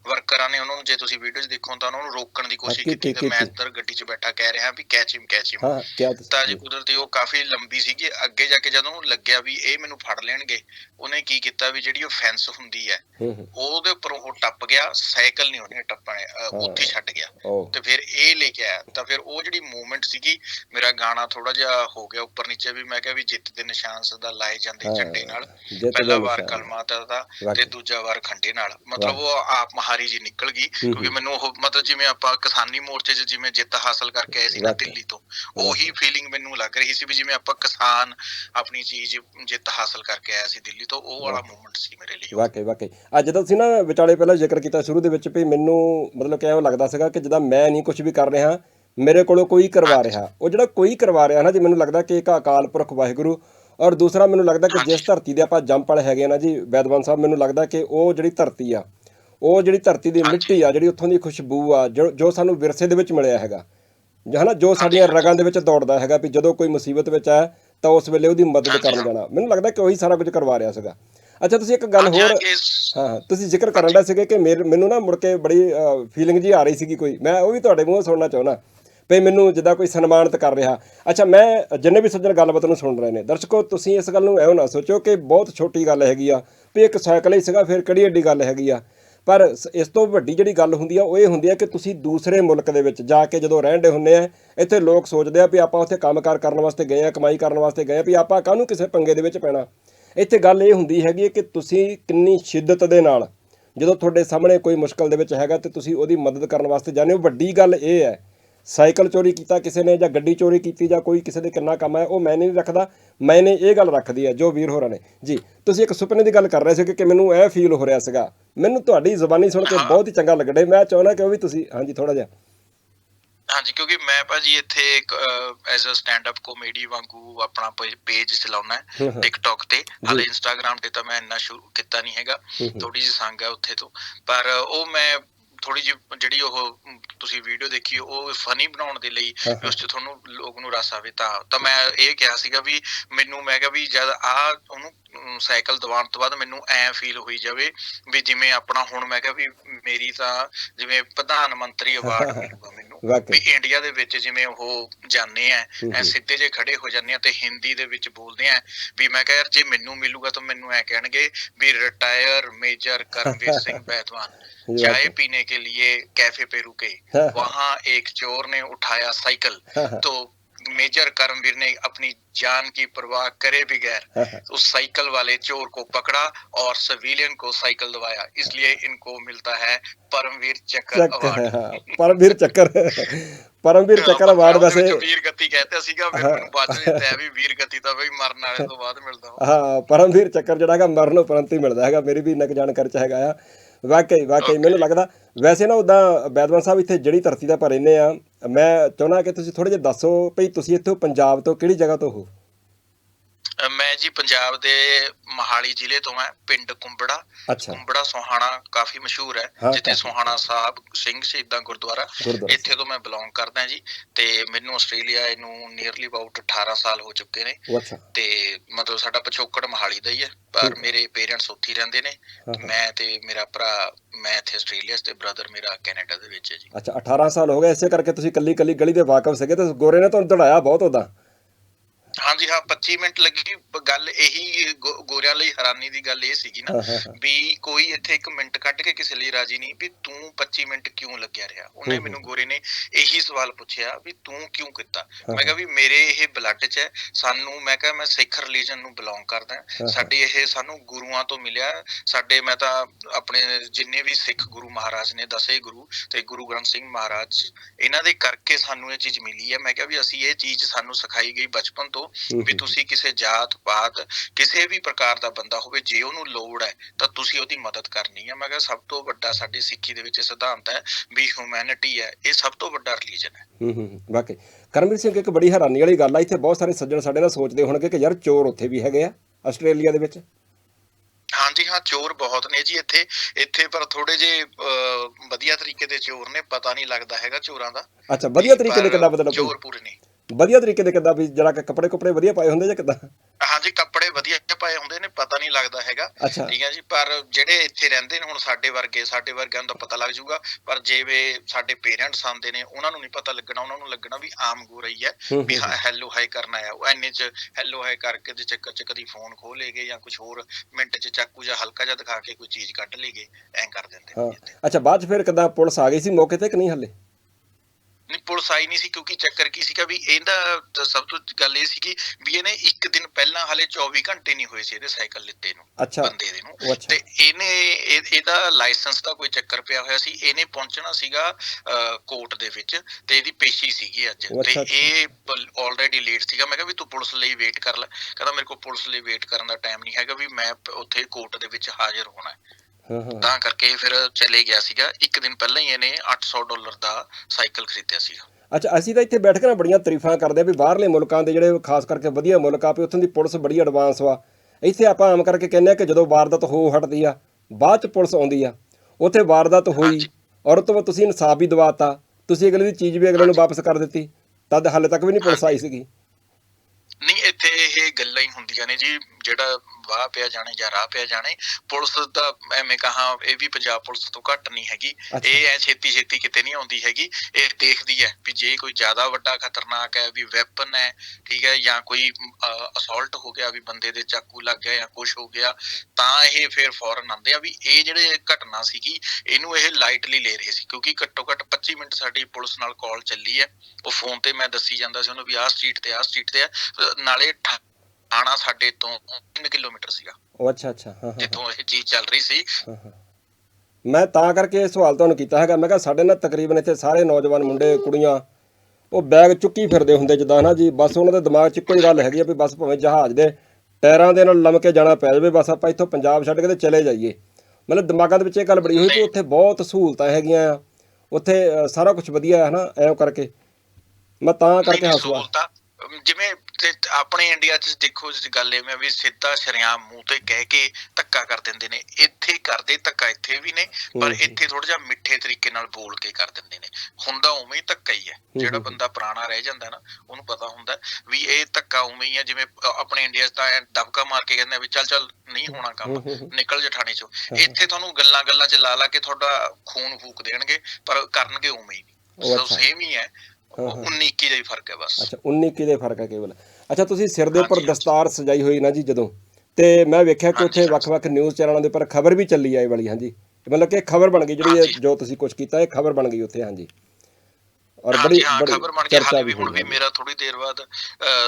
S2: ਵਰਕਰਾਂ ਨੇ ਉਹਨਾਂ ਨੂੰ ਜੇ ਤੁਸੀਂ ਵੀਡੀਓ 'ਚ ਦੇਖੋ ਤਾਂ ਉਹਨਾਂ ਨੂੰ ਰੋਕਣ ਦੀ ਕੋਸ਼ਿਸ਼ ਕੀਤੀ ਤੇ ਮੈਂ। ਅੰਦਰ ਗੱਡੀ 'ਚ ਬੈਠਾ ਕਹਿ ਰਿਹਾ ਵੀ ਕੈਚ ਹਿਮ ਕੈਚ ਹਿਮ ਤਾਂ ਜੀ ਕੁਦਰਤੀ ਉਹ ਕਾਫੀ ਲੰਬੀ ਸੀਗੀ ਅੱਗੇ ਜਾ ਕੇ ਜਦੋਂ ਲੱਗਿਆ ਵੀ ਇਹ ਮੈਨੂੰ ਫੜ ਲੈਣਗੇ ਉਹਨੇ ਕੀ ਕੀਤਾ ਵੀ ਜਿਹੜੀ ਉਹ ਫੈਂਸ ਹੁੰਦੀ ਹੈ ਉਹਦੇ ਉੱਪਰੋਂ ਉਹ ਟੱਪ ਗਿਆ ਸਾਈਕਲ ਨਹੀਂ ਉਹਨੇ ਟੱਪਣੇ। ਉੱਥੇ ਛੱਡ ਗਿਆ। ਤੇ ਫਿਰ ਇਹ ਲੈ ਕੇ ਆਇਆ। ਤਾਂ ਫਿਰ ਉਹ ਜਿਹੜੀ ਮੂਵਮੈਂਟ ਸੀਗੀ ਮੇਰਾ ਗਾਣਾ ਥੋੜਾ ਜਿਹਾ ਹੋ ਗਿਆ ਉੱਪਰ ਨੀਚੇ ਵੀ ਮੈਂ ਕਿਹਾ ਵੀ ਜਿੱਤ ਦੇ ਨਿਸ਼ਾਨ ਸਦਾ ਲਾਏ ਜਾਂਦੇ ਝੰਡੇ ਨਾਲ। ਪਹਿਲਾ ਵਾਰ। ਕਲਮਾ ਦਾ ਤੇ। ਦੂਜਾ ਵਾਰ ਖੰਡੇ ਨਾਲ। ਮਤਲਬ ਉਹ ਆਪ ਮਹਾਰੀ ਜੀ ਨਿਕਲ ਗਈ ਕਿਉਂਕਿ ਮੈਨੂੰ ਉਹ ਮਤਲਬ ਜਿਵੇਂ ਆਪਾਂ ਕਿਸਾਨੀ ਮੋਰਚੇ 'ਚ ਜਿਵੇਂ ਜਿੱਤ ਹਾਸਲ ਕਰਕੇ ਆਏ ਸੀ ਨਾ। ਦਿੱਲੀ ਤੋਂ ਉਹੀ ਫੀਲਿੰਗ ਮੈਨੂੰ ਲੱਗ ਰਹੀ ਸੀ ਵੀ ਜਿਵੇਂ ਆਪਾਂ ਕਿਸਾਨ ਆਪਣੀ ਚੀਜ਼ ਜਿੱਤ ਹਾਸਲ ਕਰਕੇ ਆਇਆ ਸੀ ਦਿੱਲੀ ਤੋਂ ਉਹ ਵਾਲਾ ਮੂਵਮੈਂਟ ਸੀ ਮੇਰੇ ਲਈ।
S1: ਵਾਕਈ ਵਾਕਈ। ਅੱਜ ਜਦੋਂ ਤੁਸੀਂ ਨਾ ਵਿਚਾਲੇ ਪਹਿਲਾਂ ਜ਼ਿਕਰ ਕੀਤਾ ਸ਼ੁਰੂ ਦੇ ਵਿੱਚ ਵੀ ਮੈਨੂੰ ਮਤਲਬ ਕਿ ਉਹ ਲੱਗਦਾ ਸੀਗਾ ਕਿ ਜਿੱਦਾਂ ਮੈਂ ਨਹੀਂ ਕੁਝ ਵੀ ਕਰ ਰਿਹਾ, ਮੇਰੇ ਕੋਲੋਂ ਕੋਈ ਕਰਵਾ ਰਿਹਾ। ਉਹ ਜਿਹੜਾ ਕੋਈ ਕਰਵਾ ਰਿਹਾ ਨਾ ਜੀ, ਮੈਨੂੰ ਲੱਗਦਾ ਕਿ ਇੱਕ ਅਕਾਲ ਪੁਰਖ ਵਾਹਿਗੁਰੂ ਔਰ ਦੂਸਰਾ ਮੈਨੂੰ ਲੱਗਦਾ ਕਿ ਜਿਸ ਧਰਤੀ ਦੇ ਆਪਾਂ ਜੰਮ ਵਾਲੇ ਹੈਗੇ ਆ ਨਾ ਜੀ, ਵੈਦਵਾਨ ਸਾਹਿਬ, ਮੈਨੂੰ ਲੱਗਦਾ ਕਿ ਉਹ ਜਿਹੜੀ ਧਰਤੀ ਆ, ਉਹ ਜਿਹੜੀ ਧਰਤੀ ਦੀ ਮਿੱਟੀ ਆ, ਜਿਹੜੀ ਉੱਥੋਂ ਦੀ ਖੁਸ਼ਬੂ ਆ, ਜੋ ਜੋ ਸਾਨੂੰ ਵਿਰਸੇ ਦੇ ਵਿੱਚ ਮਿਲਿਆ ਹੈਗਾ, ਹਨਾ, ਜੋ ਸਾਡੀਆਂ ਰਗਾਂ ਦੇ ਵਿੱਚ ਦੌੜਦਾ ਹੈਗਾ ਵੀ ਜਦੋਂ ਕੋਈ ਮੁਸੀਬਤ ਵਿੱਚ ਆਇਆ ਤਾਂ ਉਸ ਵੇਲੇ ਉਹਦੀ ਮਦਦ ਕਰਨ ਜਾਣਾ। ਮੈਨੂੰ ਲੱਗਦਾ ਕਿ ਉਹੀ ਸਾਰਾ ਕੁਝ ਕਰਵਾ ਰਿਹਾ ਸੀਗਾ। ਅੱਛਾ ਤੁਸੀਂ ਇੱਕ ਗੱਲ ਹੋਰ ਹਾਂ ਤੁਸੀਂ ਜ਼ਿਕਰ ਕਰਨ ਦਾ ਸੀਗੇ ਕਿ ਮੇਰੇ- ਮੈਨੂੰ ਨਾ ਮੁੜ ਕੇ ਬੜੀ ਫੀਲਿੰਗ ਜੀ ਆ ਰਹੀ ਸੀਗੀ ਕੋਈ। ਮੈਂ ਉਹ ਵੀ ਤੁਹਾਡੇ ਮੂੰਹੋਂ ਸੁਣਨਾ ਚਾਹੁੰਦਾ। ਵੀ ਮੈਨੂੰ ਜਿੱਦਾਂ ਕੋਈ ਸਨਮਾਨਿਤ ਕਰ ਰਿਹਾ। ਅੱਛਾ ਮੈਂ ਜਿੰਨੇ ਵੀ ਸੱਜਣ ਗੱਲਬਾਤ ਨੂੰ ਸੁਣ ਰਹੇ ਨੇ ਦਰਸ਼ਕੋ ਤੁਸੀਂ ਇਸ ਗੱਲ ਨੂੰ ਐਵੇਂ ਨਾ ਸੋਚੋ ਕਿ ਬਹੁਤ ਛੋਟੀ ਗੱਲ ਹੈਗੀ ਆ। ਵੀ ਇੱਕ ਸਾਈਕਲ ਹੀ ਸੀਗਾ ਫਿਰ ਕਿਹੜੀ ਏਡੀ ਗੱਲ ਹੈਗੀ ਆ? ਪਰ ਇਸ ਤੋਂ ਵੱਡੀ ਜਿਹੜੀ ਗੱਲ ਹੁੰਦੀ ਆ ਉਹ ਇਹ ਹੁੰਦੀ ਆ ਕਿ ਤੁਸੀਂ ਦੂਸਰੇ ਮੁਲਕ ਦੇ ਵਿੱਚ ਜਾ ਕੇ ਜਦੋਂ ਰਹਿੰਦੇ ਹੁੰਦੇ ਆ ਇੱਥੇ ਲੋਕ ਸੋਚਦੇ ਆ ਵੀ ਆਪਾਂ ਉੱਥੇ ਕੰਮਕਾਰ ਕਰਨ ਵਾਸਤੇ ਗਏ ਆ ਕਮਾਈ ਕਰਨ ਵਾਸਤੇ ਗਏ ਆ ਵੀ ਆਪਾਂ ਕਾਹਨੂੰ ਕਿਸੇ ਪੰਗੇ ਦੇ ਵਿੱਚ ਪੈਣਾ? ਇੱਥੇ ਗੱਲ ਇਹ ਹੁੰਦੀ ਹੈਗੀ ਕਿ ਤੁਸੀਂ ਕਿੰਨੀ ਸ਼ਿੱਦਤ ਦੇ ਨਾਲ ਜਦੋਂ ਤੁਹਾਡੇ ਸਾਹਮਣੇ ਕੋਈ ਮੁਸ਼ਕਲ ਦੇ ਵਿੱਚ ਹੈਗਾ ਤੇ ਤੁਸੀਂ ਉਹਦੀ ਮਦਦ ਕਰਨ ਵਾਸਤੇ ਜਾਂਦੇ ਹੋ ਵੱਡੀ ਗੱਲ ਇਹ ਹੈ ਸਾਈਕਲ ਚੋਰੀ ਕੀਤਾ ਕਿਸੇ ਨੇ ਜਾਂ ਗੱਡੀ ਚੋਰੀ ਕੀਤੀ ਜਾਂ ਕੋਈ ਕਿਸੇ ਦੇ ਕਿੰਨਾ ਕੰਮ ਹੈ ਉਹ ਮੈਂ ਨਹੀਂ ਰੱਖਦਾ ਮੈਨੇ ਇਹ ਗੱਲ ਰੱਖਦੀ ਹੈ ਜੋ ਵੀਰ ਹੋਰਾਂ ਨੇ। ਜੀ ਤੁਸੀਂ ਇੱਕ ਸੁਪਨੇ ਦੀ ਗੱਲ ਕਰ ਰਹੇ ਸੀ ਕਿ ਕਿ ਮੈਨੂੰ ਇਹ ਫੀਲ ਹੋ ਰਿਹਾ ਸੀਗਾ। ਮੈਨੂੰ ਤੁਹਾਡੀ ਜ਼ੁਬਾਨੀ ਸੁਣ ਕੇ ਬਹੁਤ ਹੀ ਚੰਗਾ ਲੱਗ ਰਿਹਾ ਮੈਂ ਚਾਹੁੰਦਾ ਕਿ ਉਹ ਵੀ ਤੁਸੀਂ ਹਾਂਜੀ ਥੋੜਾ ਜਿਹਾ।
S2: ਹਾਂਜੀ ਕਿਉਂਕਿ ਮੈਂ ਭਾਜੀ ਇੱਥੇ as a stand up comedy ਵਾਂਗੂ ਆਪਣਾ ਪੇਜ ਚਲਾਉਣਾ ਹੈ। ਟਿਕਟੌਕ ਤੇ। ਹਾਲੇ ਇੰਸਟਾਗ੍ਰam ਤੇ ਤਾਂ ਮੈਂ ਇੰਨਾ ਸ਼ੁਰੂ ਕੀਤਾ ਨਹੀਂ ਹੈਗਾ। ਥੋੜੀ ਜਿਹੀ ਸੰਗ ਹੈ ਉੱਥੇ ਤੋਂ। ਪਰ ਉਹ ਮੈਂ ਥੋੜੀ ਜਿਹੀ ਜਿਹੜੀ ਉਹ ਤੁਸੀਂ ਵੀਡੀਓ ਦੇਖੀ ਉਹ ਫਨੀ ਬਣਾਉਣ ਦੇ ਲਈ ਉਸ 'ਚ ਤੁਹਾਨੂੰ ਲੋਕ ਨੂੰ ਰਸ ਆਵੇ ਤਾਂ। ਤਾਂ ਮੈਂ ਇਹ ਕਿਹਾ ਸੀਗਾ ਵੀ ਮੈਨੂੰ ਮੈਂ ਕਿਹਾ ਵੀ ਜਦ ਆ ਉਹਨੂੰ ਸਾਈਕਲ ਦਵਾਉਣ ਤੋਂ ਬਾਅਦ ਮੈਨੂੰ ਐ ਫੀਲ ਹੋਈ ਜਾਵੇ ਵੀ ਜਿਵੇਂ ਆਪਣਾ ਹੁਣ ਮੈਂ ਕਿਹਾ ਵੀ ਮੇਰੀ ਤਾਂ ਜਿਵੇਂ ਪ੍ਰਧਾਨ ਮੰਤਰੀ ਅਵਾਰਡ ਮਿਲੂਗਾ ਵੀ
S1: ਵਾਕਈ
S2: ਇੰਡੀਆ ਦੇ ਵਿੱਚ ਜਿਵੇਂ ਉਹ ਜਾਂਦੇ ਆ
S1: ਹੂੰ
S2: ਐ
S1: ਹੂੰ।
S2: ਸਿੱਧੇ ਜੇ ਖੜੇ ਹੋ ਜਾਂਦੇ ਆ ਤੇ ਹਿੰਦੀ ਦੇ ਵਿੱਚ ਬੋਲਦੇ ਆ ਵੀ ਮੈਂ ਕਿਹਾ ਯਾਰ ਜੇ ਮੈਨੂੰ ਮਿਲੂਗਾ ਤਾਂ ਮੈਨੂੰ ਐ ਕਹਿਣਗੇ ਵੀ ਰਿਟਾਇਰ ਮੇਜਰ ਕਰਮਵੀਰ ਸਿੰਘ बैदवान
S1: ये
S2: चाय
S1: बात है।
S2: पीने के लिए कैफे पे रुके
S1: हाँ।
S2: वहां एक चोर ने उठाया साइकिल
S1: हाँ, हाँ।
S2: तो मेजर करमवीर ने अपनी जान की परवाह करे बगैर
S1: हाँ, हाँ।
S2: उस साइकिल वाले चोर को पकड़ा और सिविलियन को साइकिल दवाया इसलिए इनको मिलता है परमवीर चक्र
S1: ਚੱਕਰ
S2: अवार्ड
S1: ਹਾਂ ਪਰਮਵੀਰ ਚੱਕਰ ਪਰਮਵੀਰ ਚੱਕਰ ਅਵਾਰਡ
S2: ਉਹਦੇ
S1: ਵੈਸੇ
S2: ਵਿੱਚ ਵੀਰ ਗਤੀ ਕਹਿੰਦੇ ਸੀਗਾ ਫਿਰ ਮੈਨੂੰ ਬਾਅਦ ਵਿੱਚ ਦਿੱਤਾ ਵੀ ਵੀਰ ਗਤੀ ਤਾਂ ਬਈ ਮਰਨ ਵਾਲੇ ਤੋਂ ਬਾਅਦ ਮਿਲਦਾ ਵਾ।
S1: ਹਾਂ ਪਰਮਵੀਰ ਚੱਕਰ ਜਿਹੜਾ ਹੈਗਾ ਮਰਨ ਉਪਰੰਤ ਹੀ ਮਿਲਦਾ ਹੈਗਾ ਮੇਰੀ ਵੀ ਇੰਨਾ ਕੁ ਜਾਣਕਾਰੀ ਚ ਹੈਗਾ ਆ ਵਾਕਈ ਵਾਕਈ ਮੈਨੂੰ ਲੱਗਦਾ ਵੈਸੇ ਨਾ ਉਦਾਂ ਬੈਦਵਾਨ ਸਾਹਿਬ ਇੱਥੇ ਜਿਹੜੀ ਧਰਤੀ ਦਾ ਪਰ ਰਹਿੰਦੇ ਆ ਮੈਂ ਚਾਹੁੰਦਾ ਕਿ ਤੁਸੀਂ ਥੋੜੇ ਜਿਹਾ ਦੱਸੋ ਭਈ ਤੁਸੀਂ ਇੱਥੋਂ ਪੰਜਾਬ ਤੋਂ ਕਿਹੜੀ ਜਗ੍ਹਾ ਤੋਂ ਹੋ?
S2: ਮੈਂ ਜੀ ਪੰਜਾਬ ਦੇ ਮਹਾਲੀ ਜ਼ਿਲ੍ਹੇ ਤੋਂ ਹਾਂ ਪਿੰਡ ਕੁੰਬੜਾ। ਕੁੰਬੜਾ ਸੋਹਾਣਾ ਕਾਫੀ ਮਸ਼ਹੂਰ ਹੈ ਜਿੱਥੇ। ਸੋਹਾਣਾ ਸਾਹਿਬ ਸਿੰਘ ਸ਼ਹੀਦਾਂ ਗੁਰਦੁਆਰਾ ਇੱਥੇ ਤੋਂ ਮੈਂ ਬਿਲੋਂਗ ਕਰਦਾ ਜੀ। ਤੇ ਮੈਨੂੰ ਆਸਟ੍ਰੇਲੀਆ ਇਹਨੂੰ ਨੀਅਰਲੀ ਅਬਾਊਟ 18 ਸਾਲ ਹੋ ਚੁੱਕੇ ਨੇ। ਤੇ ਮਤਲਬ ਸਾਡਾ ਪਿਛੋਕੜ ਮਹਾਲੀ ਦਾ ਹੀ ਹੈ ਪਰ ਮੇਰੇ ਪੇਰੈਂਟਸ ਉੱਥੇ ਰਹਿੰਦੇ ਨੇ। ਮੈਂ ਤੇ ਮੇਰਾ ਭਰਾ ਮੈਂ ਇੱਥੇ ਆਸਟ੍ਰੇਲੀਆ ਤੇ ਬ੍ਰਦਰ ਮੇਰਾ ਕੈਨੇਡਾ ਦੇ ਵਿੱਚ ਹੈ ਜੀ।
S1: ਅੱਛਾ 18 ਸਾਲ ਹੋ ਗਏ ਇਸੇ ਕਰਕੇ ਤੁਸੀਂ ਕੱਲੀ ਕੱਲੀ ਗਲੀ ਦੇ ਵਾਕਫ ਸੀਗੇ ਤੇ ਗੋਰੇ ਨੇ ਤੁਹਾਨੂੰ ਦੜਾਇਆ ਬਹੁਤ ਉਦਾਂ।
S2: ਹਾਂਜੀ ਹਾਂ 25 ਮਿੰਟ ਲੱਗੀ। ਗੱਲ ਇਹੀ ਗੋਰਿਆਂ ਲਈ ਹੈਰਾਨੀ ਦੀ ਗੱਲ ਇਹ ਸੀਗੀ ਨਾ। ਵੀ ਕੋਈ ਇੱਥੇ ਇੱਕ ਮਿੰਟ ਕੱਢ ਕੇ ਕਿਸੇ ਲਈ ਰਾਜੀ ਨਹੀਂ ਵੀ ਤੂੰ 25 ਮਿੰਟ ਕਿਉਂ ਲੱਗਿਆ ਰਿਹਾ? ਉਹਨੇ ਮੈਨੂੰ ਗੋਰੇ ਨੇ ਇਹੀ ਸਵਾਲ ਪੁੱਛਿਆ ਵੀ ਤੂੰ ਕਿਉਂ ਕੀਤਾ? ਮੈਂ ਕਿਹਾ ਵੀ ਮੇਰੇ ਇਹ ਬਲੱਡ 'ਚ ਹੈ ਸਾਨੂੰ ਮੈਂ ਕਿਹਾ ਮੈਂ ਸਿੱਖ ਰਿਲੀਜਨ ਨੂੰ ਬਿਲੋਂਗ ਕਰਦਾ। ਸਾਡੇ ਇਹ ਸਾਨੂੰ ਗੁਰੂਆਂ ਤੋਂ ਮਿਲਿਆ। ਸਾਡੇ ਮੈਂ ਤਾਂ ਆਪਣੇ ਜਿੰਨੇ ਵੀ ਸਿੱਖ ਗੁਰੂ ਮਹਾਰਾਜ ਨੇ ਦਸੇ ਗੁਰੂ ਤੇ ਗੁਰੂ ਗ੍ਰੰਥ ਸਿੰਘ ਮਹਾਰਾਜ ਇਹਨਾਂ ਦੇ ਕਰਕੇ ਸਾਨੂੰ ਇਹ ਚੀਜ਼ ਮਿਲੀ ਹੈ। ਮੈਂ ਕਿਹਾ ਵੀ ਅਸੀਂ ਇਹ ਚੀਜ਼ ਸਾਨੂੰ ਸਿਖਾਈ ਗਈ ਬਚਪਨ ਤੋਂ
S1: ਹੂੰ,
S2: ਵੀ। ਤੁਸੀਂ ਕਿਸੇ ਜਾਤ ਪਾਤ ਕਿਸੇ ਵੀ ਪ੍ਰਕਾਰ ਦਾ ਬੰਦਾ ਹੋਵੇ ਜੇ ਉਹਨੂੰ ਲੋੜ ਹੈ ਤਾਂ ਤੁਸੀਂ ਉਹਦੀ ਮਦਦ ਕਰਨੀ ਹੈ। ਮੈਂ ਕਿਹਾ ਸਭ ਤੋਂ ਵੱਡਾ ਸਾਡੀ ਸਿੱਖੀ ਦੇ ਵਿੱਚ ਸਿਧਾਂਤ ਹੈ ਵੀ ਹਿਊਮੈਨਿਟੀ ਹੈ ਇਹ ਸਭ ਤੋਂ ਵੱਡਾ ਰਿਲੀਜਨ ਹੈ।
S1: ਹੂੰ ਹੂੰ ਵਾਕਈ। ਕਰਮਵੀਰ ਸਿੰਘ ਇੱਕ ਬੜੀ ਹੈਰਾਨੀ ਵਾਲੀ ਗੱਲ ਆ ਇੱਥੇ ਬਹੁਤ ਸਾਰੇ ਸੱਜਣ ਸਾਡੇ ਨਾਲ ਸੋਚਦੇ ਹੋਣਗੇ ਕਿ ਯਾਰ ਚੋਰ ਉੱਥੇ ਵੀ ਹੈਗੇ ਆ ਆਸਟ੍ਰੇਲੀਆ ਦੇ ਵਿੱਚ।
S2: ਹਾਂਜੀ ਹਾਂ ਚੋਰ ਬਹੁਤ ਨੇ ਜੀ ਇੱਥੇ ਇੱਥੇ ਪਰ ਥੋੜੇ ਜੇ ਵਧੀਆ ਤਰੀਕੇ ਦੇ ਚੋਰ ਨੇ ਪਤਾ ਨਹੀਂ ਲੱਗਦਾ ਹੈਗਾ ਚੋਰਾਂ ਦਾ।
S1: ਅੱਛਾ ਵਧੀਆ ਤਰੀਕੇ ਦੇ ਕਿੱਦਾਂ ਮਤਲਬ
S2: ਚੋਰ ਪੂਰੇ ਨਹੀਂ
S1: ਵਧੀਆ ਤਰੀਕੇ ਦੇ ਕਿੱਦਾਂ ਵੀ ਜਰਾ ਕੱਪੜੇ ਕੁਪੜੇ ਵਧੀਆ ਪਾਏ ਹੁੰਦੇ ਜਾਂ ਕਿੱਦਾਂ?
S2: ਹਾਂਜੀ ਕੱਪੜੇ ਵਧੀਆ ਪਾਏ ਹੁੰਦੇ ਨੇ ਪਤਾ ਨਹੀਂ ਲੱਗਦਾ ਹੈਗਾ। ਠੀਕ ਹੈ ਜੀ ਪਰ ਜਿਹੜੇ ਇੱਥੇ ਰਹਿੰਦੇ ਨੇ ਹੁਣ ਸਾਡੇ ਵਰਗੇ ਸਾਡੇ ਵਰਗਿਆਂ ਨੂੰ ਤਾਂ ਪਤਾ ਲੱਗ ਜਾਊਗਾ। ਪਰ ਜਿਵੇਂ ਸਾਡੇ ਪੇਰੈਂਟਸ ਆਉਂਦੇ ਨੇ ਉਹਨਾਂ ਨੂੰ ਨਹੀਂ ਪਤਾ ਲੱਗਣਾ ਉਹਨਾਂ ਨੂੰ ਲੱਗਣਾ ਵੀ ਆਮ ਗੋਰਾ ਹੀ ਹੈ
S1: ਹੂੰ,
S2: ਵੀ
S1: ਹੂੰ,
S2: ਹਾਂ। ਹੈਲੋ ਹਾਈ ਕਰਨ ਆਇਆ ਉਹ ਐਨੇ ਚ ਹੈਲੋ ਹਾਈ ਕਰਕੇ ਦੇ ਚੱਕਰ ਚ ਕਦੀ ਫੋਨ ਖੋਹ ਲੇਗੇ ਜਾਂ ਕੁਝ ਹੋਰ ਮਿੰਟ ਚ ਚਾਕੂ ਜਾਂ ਹਲਕਾ ਜਿਹਾ ਦਿਖਾ ਕੇ ਕੋਈ ਚੀਜ਼ ਕੱਢ ਲੇਗੇ ਐਂ ਕਰ ਦਿੰਦੇ
S1: ਹਾਂ।
S2: ਨੇ।
S1: ਅੱਛਾ ਬਾਅਦ ਚ ਫਿਰ ਕਿੱਦਾਂ ਪੁਲਿਸ ਆ ਗਈ ਸੀ ਮੌਕੇ ਤੇ ਕਿ ਨਹੀਂ ਹੱਲੇ?
S2: ਨਹੀਂ ਪੁਲਿਸ ਆਈ ਨਹੀਂ ਸੀ ਕਿਉਂਕਿ ਚੱਕਰ ਕੀ ਸੀਗਾ ਵੀ ਇਹਦਾ ਸਭ ਤੋਂ ਗੱਲ ਇਹ ਸੀਗੀ ਵੀ ਇਹਨੇ ਇੱਕ ਦਿਨ ਪਹਿਲਾਂ ਹਲੇ 24 ਘੰਟੇ ਨਹੀਂ ਹੋਏ ਸੀ ਇਹਦੇ ਸਾਈਕਲ ਲਿੱਤੇ ਨੂੰ ਬੰਦੇ ਦੇ ਨੂੰ। ਤੇ ਇਹਨੇ ਇਹ- ਇਹਦਾ ਲਾਇਸੈਂਸ ਦਾ ਕੋਈ ਚੱਕਰ ਪਿਆ ਹੋਇਆ ਸੀ। ਇਹਨੇ ਪਹੁੰਚਣਾ ਸੀਗਾ ਕੋਰਟ ਦੇ ਵਿੱਚ ਤੇ ਇਹਦੀ ਪੇਸ਼ੀ ਸੀਗੀ ਅੱਜ। ਤੇ। ਇਹ ਆਲਰੇਡੀ ਲੇਟ ਸੀਗਾ। ਮੈਂ ਕਿਹਾ ਵੀ ਤੂੰ ਪੁਲਿਸ ਲਈ ਵੇਟ ਕਰ ਲੈ। ਕਹਿੰਦਾ ਮੇਰੇ ਕੋਲ ਪੁਲਿਸ ਲਈ ਵੇਟ ਕਰਨ ਦਾ ਟਾਈਮ ਨਹੀਂ ਹੈਗਾ ਵੀ ਮੈਂ ਉੱਥੇ ਕੋਰਟ ਦੇ ਵਿੱਚ ਹਾਜ਼ਰ ਹੋਣਾ ਹਾਂ। ਤਾਂ ਕਰਕੇ ਫਿਰ ਚਲੇ ਗਿਆ ਸੀਗਾ। ਇੱਕ ਦਿਨ ਪਹਿਲਾਂ ਹੀ ਇਹਨੇ 800 ਡਾਲਰ ਦਾ ਸਾਈਕਲ ਖਰੀਦਿਆ ਸੀਗਾ।
S1: ਅੱਛਾ ਅਸੀਂ ਤਾਂ ਇੱਥੇ ਬੈਠ ਕੇ ਨਾ ਬੜੀਆਂ ਤਾਰੀਫਾਂ ਕਰਦੇ ਆ ਵੀ ਬਾਹਰਲੇ ਮੁਲਕਾਂ ਦੇ ਜਿਹੜੇ ਖਾਸ ਕਰਕੇ ਵਧੀਆ ਮੁਲਕ ਆ ਵੀ ਉੱਥੋਂ ਦੀ ਪੁਲਿਸ ਬੜੀ ਐਡਵਾਂਸ ਵਾ। ਇੱਥੇ ਆਪਾਂ ਆਮ ਕਰਕੇ ਕਹਿੰਦੇ ਆ ਕਿ ਜਦੋਂ ਵਾਰਦਾਤ ਹੋ ਹਟਦੀ ਆ ਬਾਅਦ ਚ ਪੁਲਿਸ ਆਉਂਦੀ ਆ। ਉੱਥੇ ਵਾਰਦਾਤ ਹੋਈ। ਔਰ ਉਹ ਤੋਂ ਤੁਸੀਂ ਇਨਸਾਫ ਵੀ ਦਵਾਤਾ। ਤੁਸੀਂ ਅਗਲੇ ਦੀ ਚੀਜ਼ ਵੀ ਅਗਲੇ ਨੂੰ ਵਾਪਸ ਕਰ ਦਿੱਤੀ। ਤਦ ਹਾਲੇ ਤੱਕ ਵੀ ਨਹੀਂ ਪੁਲਿਸ ਆਈ ਸੀਗੀ।
S2: ਗੱਲਾਂ ਹੀ ਹੁੰਦੀਆਂ ਨੇ ਜੀ ਜਿਹੜਾ ਵਾਹ ਪਿਆ ਜਾਣੇ ਜਾਂ ਰਾਹ ਪਿਆ ਜਾਣੇ ਪੁਲਿਸ ਦਾ ਐਵੇਂ ਕਹਾ ਇਹ ਵੀ ਪੰਜਾਬ ਪੁਲਿਸ ਤੋਂ ਘੱਟ ਨਹੀਂ ਹੈਗੀ। ਇਹ ਐ ਛੇਤੀ ਛੇਤੀ ਕਿਤੇ ਨਹੀਂ ਆਉਂਦੀ ਹੈਗੀ। ਇਹ ਦੇਖਦੀ ਹੈ ਵੀ ਜੇ ਕੋਈ ਜ਼ਿਆਦਾ ਵੱਡਾ ਖਤਰਨਾਕ ਹੈ ਵੀ ਵੈਪਨ ਹੈ ਠੀਕ ਹੈ ਜਾਂ ਕੋਈ ਅਸੌਲਟ ਹੋ ਗਿਆ ਵੀ ਬੰਦੇ ਦੇ ਚਾਕੂ ਲੱਗ ਗਿਆ ਜਾਂ ਕੁਝ ਹੋ ਗਿਆ ਤਾਂ ਇਹ ਫਿਰ ਫੌਰਨ ਆਉਂਦੇ ਆ ਵੀ ਇਹ ਜਿਹੜੇ ਘਟਨਾ ਸੀਗੀ ਇਹਨੂੰ ਇਹ ਲਾਈਟਲੀ ਲੈ ਰਹੇ ਸੀ ਕਿਉਂਕਿ ਘੱਟੋ ਘੱਟ 25 ਮਿੰਟ ਸਾਡੀ ਪੁਲਿਸ ਨਾਲ ਕਾਲ ਚੱਲੀ ਹੈ ਉਹ ਫੋਨ ਤੇ ਮੈਂ ਦੱਸੀ ਜਾਂਦਾ ਸੀ ਉਹਨੂੰ ਵੀ ਆਹ ਸਟਰੀਟ ਤੇ ਆਹ ਸਟਰੀਟ ਤੇ ਆ ਨਾਲੇ ਥਾਣਾ ਸਾਡੇ ਤੋਂ 3 ਕਿਲੋਮੀਟਰ ਸੀਗਾ।
S1: ਉਹ ਅੱਛਾ ਅੱਛਾ ਹਾਂ ਹਾਂ
S2: ਜਿੱਥੋਂ ਇਹ ਚੀਜ਼ ਚੱਲ ਰਹੀ ਸੀ।
S1: ਮੈਂ ਤਾਂ ਕਰਕੇ ਇਹ ਸਵਾਲ ਤੁਹਾਨੂੰ ਕੀਤਾ ਹੈਗਾ ਮੈਂ ਕਿਹਾ ਸਾਡੇ ਨਾਲ ਤਕਰੀਬਨ ਇੱਥੇ ਸਾਰੇ ਨੌਜਵਾਨ ਮੁੰਡੇ ਕੁੜੀਆਂ ਉਹ ਬੈਗ ਚੁੱਕੀ ਫਿਰਦੇ ਹੁੰਦੇ ਜਿੱਦਾਂ ਨਾ ਜੀ ਬਸ ਉਹਨਾਂ ਦੇ ਦਿਮਾਗ 'ਚ ਇੱਕੋ ਹੀ ਗੱਲ ਹੈਗੀ ਆ ਵੀ ਬਸ ਭਾਵੇਂ ਜਹਾਜ਼ ਦੇ ਟਾਇਰਾਂ ਦੇ ਨਾਲ ਲਮਕੇ ਜਾਣਾ ਪੈ ਜਾਵੇ ਬਸ ਆਪਾਂ ਇੱਥੋਂ ਪੰਜਾਬ ਛੱਡ ਕੇ ਤੇ ਚਲੇ ਜਾਈਏ। ਮਤਲਬ ਦਿਮਾਗਾਂ ਦੇ ਵਿੱਚ ਇਹ ਗੱਲ ਬੜੀ ਹੋਈ ਕਿ ਉੱਥੇ ਬਹੁਤ ਸਹੂਲਤਾਂ ਹੈਗੀਆਂ ਆ। ਉੱਥੇ ਸਾਰਾ ਕੁਝ ਵਧੀਆ ਹੈ ਹਨਾ ਐਂ ਕਰਕੇ। ਮੈਂ ਤਾਂ ਕਰਕੇ ਹੱਸਵਾ
S2: ਜਿਵੇਂ ਤੇ ਆਪਣੇ ਇੰਡੀਆ 'ਚ ਦੇਖੋ ਗੱਲ ਐਵੇਂ ਵੀ ਸਿੱਧਾ ਸ਼ਰਿਆਮ ਮੂੰਹ ਤੇ ਕਹਿ ਕੇ ਧੱਕਾ ਕਰ ਦਿੰਦੇ ਨੇ ਇੱਥੇ ਕਰਦੇ ਧੱਕਾ ਇੱਥੇ ਵੀ ਨੇ ਪਰ। ਇੱਥੇ ਥੋੜਾ ਜਿਹਾ ਮਿੱਠੇ ਤਰੀਕੇ ਨਾਲ ਬੋਲ ਕੇ ਕਰ ਦਿੰਦੇ ਨੇ ਹੁੰਦਾ ਉਵੇਂ ਹੀ ਧੱਕਾ ਹੀ ਹੈ ਜਿਹੜਾ। ਬੰਦਾ ਪੁਰਾਣਾ ਰਹਿ ਜਾਂਦਾ ਨਾ ਉਹਨੂੰ ਪਤਾ ਹੁੰਦਾ ਵੀ ਇਹ ਧੱਕਾ ਉਵੇਂ ਹੀ ਹੈ ਜਿਵੇਂ ਆਪਣੇ ਇੰਡੀਆ 'ਚ ਤਾਂ ਦਬਕਾ ਮਾਰ ਕੇ ਕਹਿੰਦੇ ਆ ਵੀ ਚੱਲ ਚੱਲ ਨਹੀਂ ਹੋਣਾ ਕੰਮ। ਨਿਕਲ ਜਠਾਣੀ ਚੋਂ। ਇੱਥੇ ਤੁਹਾਨੂੰ ਗੱਲਾਂ ਗੱਲਾਂ 'ਚ ਲਾ ਲਾ ਕੇ ਤੁਹਾਡਾ ਖੂਨ ਫੂਕ ਦੇਣਗੇ ਪਰ ਕਰਨਗੇ ਉਵੇਂ ਹੀ ਸੋ। ਸੇਮ ਹੀ ਹੈ
S1: ਹਾਂ, ਹਾਂ।
S2: 19 21 ਦਾ ਹੀ ਫ਼ਰਕ ਹੈ ਬਸ
S1: ਅੱਛਾ 19 ਕੀ ਦੇ ਫ਼ਰਕ ਹੈ ਕੇਵਲ ਅੱਛਾ ਤੁਸੀਂ ਸਿਰ ਦੇ ਉੱਪਰ। ਦਸਤਾਰ ਸਜਾਈ ਹੋਈ ਨਾ ਜੀ ਜਦੋਂ ਤੇ ਮੈਂ ਵੇਖਿਆ ਕਿ ਉੱਥੇ। ਵੱਖ-ਵੱਖ ਨਿਊਜ਼ ਚੈਨਲਾਂ ਦੇ ਉੱਪਰ ਖਬਰ ਵੀ ਚੱਲੀ ਆਏ ਵਾਲੀ ਹਾਂਜੀ ਮਤਲਬ ਕਿ ਖਬਰ ਬਣ ਗਈ ਜਿਹੜੀ। ਜੋ ਤੁਸੀਂ ਕੁਝ ਕੀਤਾ ਇਹ ਖਬਰ ਬਣ ਗਈ ਉੱਥੇ ਹਾਂਜੀ ਔਰ ਬੜੀ
S2: ਖਬਰ ਬਣ ਗਈ ਹਾਲੇ ਵੀ ਹੁਣ ਵੀ। ਮੇਰਾ ਥੋੜੀ ਦੇਰ ਬਾਅਦ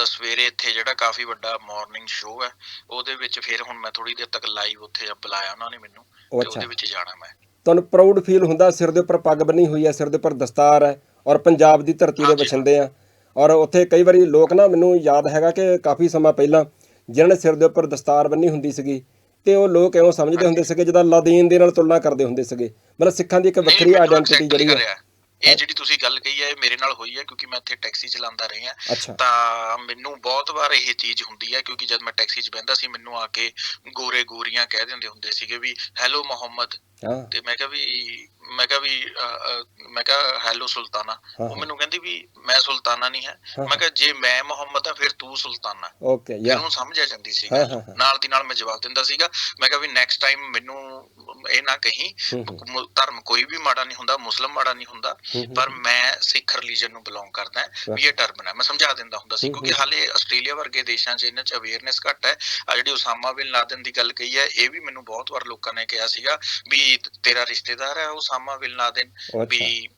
S2: ਸਵੇਰੇ ਇੱਥੇ ਜਿਹੜਾ ਕਾਫੀ ਵੱਡਾ ਮਾਰਨਿੰਗ ਸ਼ੋਅ ਹੈ ਉਹਦੇ ਵਿੱਚ ਫਿਰ ਹੁਣ ਮੈਂ ਥੋੜੀ ਦੇਰ ਤੱਕ ਲਾਈਵ ਉੱਥੇ ਬੁਲਾਇਆ ਉਹਨਾਂ ਨੇ ਮੈਨੂੰ ਤੇ ਉਹਦੇ ਵਿੱਚ ਜਾਣਾ ਮੈਂ
S1: ਤੁਹਾਨੂੰ ਪ੍ਰਾਊਡ ਫੀਲ ਹੁੰਦਾ ਸਿਰ ਦੇ ਉੱਪਰ ਪੱਗ ਬੰਨੀ ਹੋਈ ਹੈ ਸਿਰ ਦੇ ਉੱਪਰ ਦਸਤਾਰ ਹੈ ਔਰ ਪੰਜਾਬ ਦੀ ਧਰਤੀ ਦੇ। ਵਸਿੰਦੇ ਆ ਔਰ ਉੱਥੇ ਕਈ ਵਾਰੀ ਲੋਕ ਨਾ ਮੈਨੂੰ ਯਾਦ ਹੈਗਾ ਕਿ ਕਾਫੀ ਸਮਾਂ ਪਹਿਲਾਂ ਜਿਨ੍ਹਾਂ ਨੇ ਸਿਰ ਦੇ ਉੱਪਰ ਦਸਤਾਰ ਬੰਨੀ ਹੁੰਦੀ ਸੀਗੀ ਤੇ ਉਹ ਲੋਕ ਇਉਂ ਸਮਝਦੇ ਹੁੰਦੇ ਸੀਗੇ ਜਿੱਦਾਂ ਲਾਦੀਨ ਦੇ ਨਾਲ ਤੁਲਨਾ ਕਰਦੇ ਹੁੰਦੇ ਸੀਗੇ। ਮਤਲਬ ਸਿੱਖਾਂ ਦੀ ਇੱਕ ਵੱਖਰੀ ਆਇਡੈਂਟੀਟੀ ਜਿਹੜੀ ਹੈ।
S2: ਇਹ ਜਿਹੜੀ ਤੁਸੀਂ ਗੱਲ ਕਹੀ ਹੈ ਇਹ ਮੇਰੇ ਨਾਲ ਹੋਈ ਹੈ ਕਿਉਂਕਿ ਮੈਂ ਇੱਥੇ ਟੈਕਸੀ ਚਲਾਉਂਦਾ ਰਿਹਾ। ਤਾਂ ਮੈਨੂੰ ਬਹੁਤ ਵਾਰ ਇਹ ਚੀਜ਼ ਹੁੰਦੀ ਹੈ ਕਿਉਂਕਿ ਜਦ ਮੈਂ ਟੈਕਸੀ 'ਚ ਬਹਿੰਦਾ ਸੀ ਮੈਨੂੰ ਆ ਕੇ ਗੋਰੇ ਗੋਰੀਆਂ ਕਹਿ ਦਿੰਦੇ ਹੁੰਦੇ ਸੀਗੇ ਵੀ ਹੈਲੋ ਮੁਹੰਮਦ। ਤੇ ਮੈਂ ਕਿਹਾ ਵੀ ਮੈਂ ਕਿਹਾ ਵੀ ਮੈਂ ਕਿਹਾ ਹੈਲੋ ਸੁਲਤਾਨਾ। ਉਹ ਮੈਨੂੰ ਕਹਿੰਦੀ ਵੀ ਮੈਂ ਸੁਲਤਾਨਾ ਨਹੀਂ ਹੈ। ਮੈਂ ਕਿਹਾ ਜੇ ਮੈਂ ਮੁਹੰਮਦ ਆ ਫਿਰ ਤੂੰ ਸੁਲਤਾਨਾ।
S1: ਓਕੇ ਯਾ
S2: ਉਹਨੂੰ ਸਮਝ ਆ ਜਾਂਦੀ ਸੀ। ਨਾਲ ਦੀ ਨਾਲ ਮੈਂ ਜਵਾਬ ਦਿੰਦਾ ਸੀਗਾ। ਮੈਂ ਕਿਹਾ ਵੀ ਨੈਕਸਟ ਟਾਈਮ ਮੈਨੂੰ ਇਹ ਨਾ ਕਹੀਂ ਧਰਮ ਕੋਈ ਵੀ ਮਾੜਾ ਨਹੀਂ ਹੁੰਦਾ ਮੁਸਲਮ ਮਾੜਾ ਨਹੀਂ ਹੁੰਦਾ। ਪਰ ਮੈਂ ਸਿੱਖ ਰਿਲੀਜਨ ਨੂੰ ਬਿਲੋਂਗ ਕਰਦਾ ਵੀ ਇਹ ਟਰਮ ਹੈ। ਮੈਂ ਸਮਝਾ ਦਿੰਦਾ ਹੁੰਦਾ ਸੀ ਕਿਉਂਕਿ ਹਾਲੇ ਆਸਟ੍ਰੇਲੀਆ ਵਰਗੇ ਦੇਸ਼ਾਂ 'ਚ ਇਹਨਾਂ 'ਚ ਅਵੇਅਰਨੈਸ ਘੱਟ ਹੈ। ਆ ਜਿਹੜੀ ਉਸਾਮਾ ਬਿਨ ਲਾਦਨ ਦੀ ਗੱਲ ਕਹੀ ਹੈ ਇਹ ਵੀ ਮੈਨੂੰ ਬਹੁਤ ਵਾਰ ਲੋਕਾਂ ਨੇ ਕਿਹਾ ਸੀਗਾ ਵੀ ਤੇਰਾ ਰਿਸ਼ਤੇਦਾਰ ਹੈ ਉਸਾਮਾ ਬਿਨ ਲਾਦਨ
S1: ਉਹ ਅੱਛਾ।
S2: ਵੀ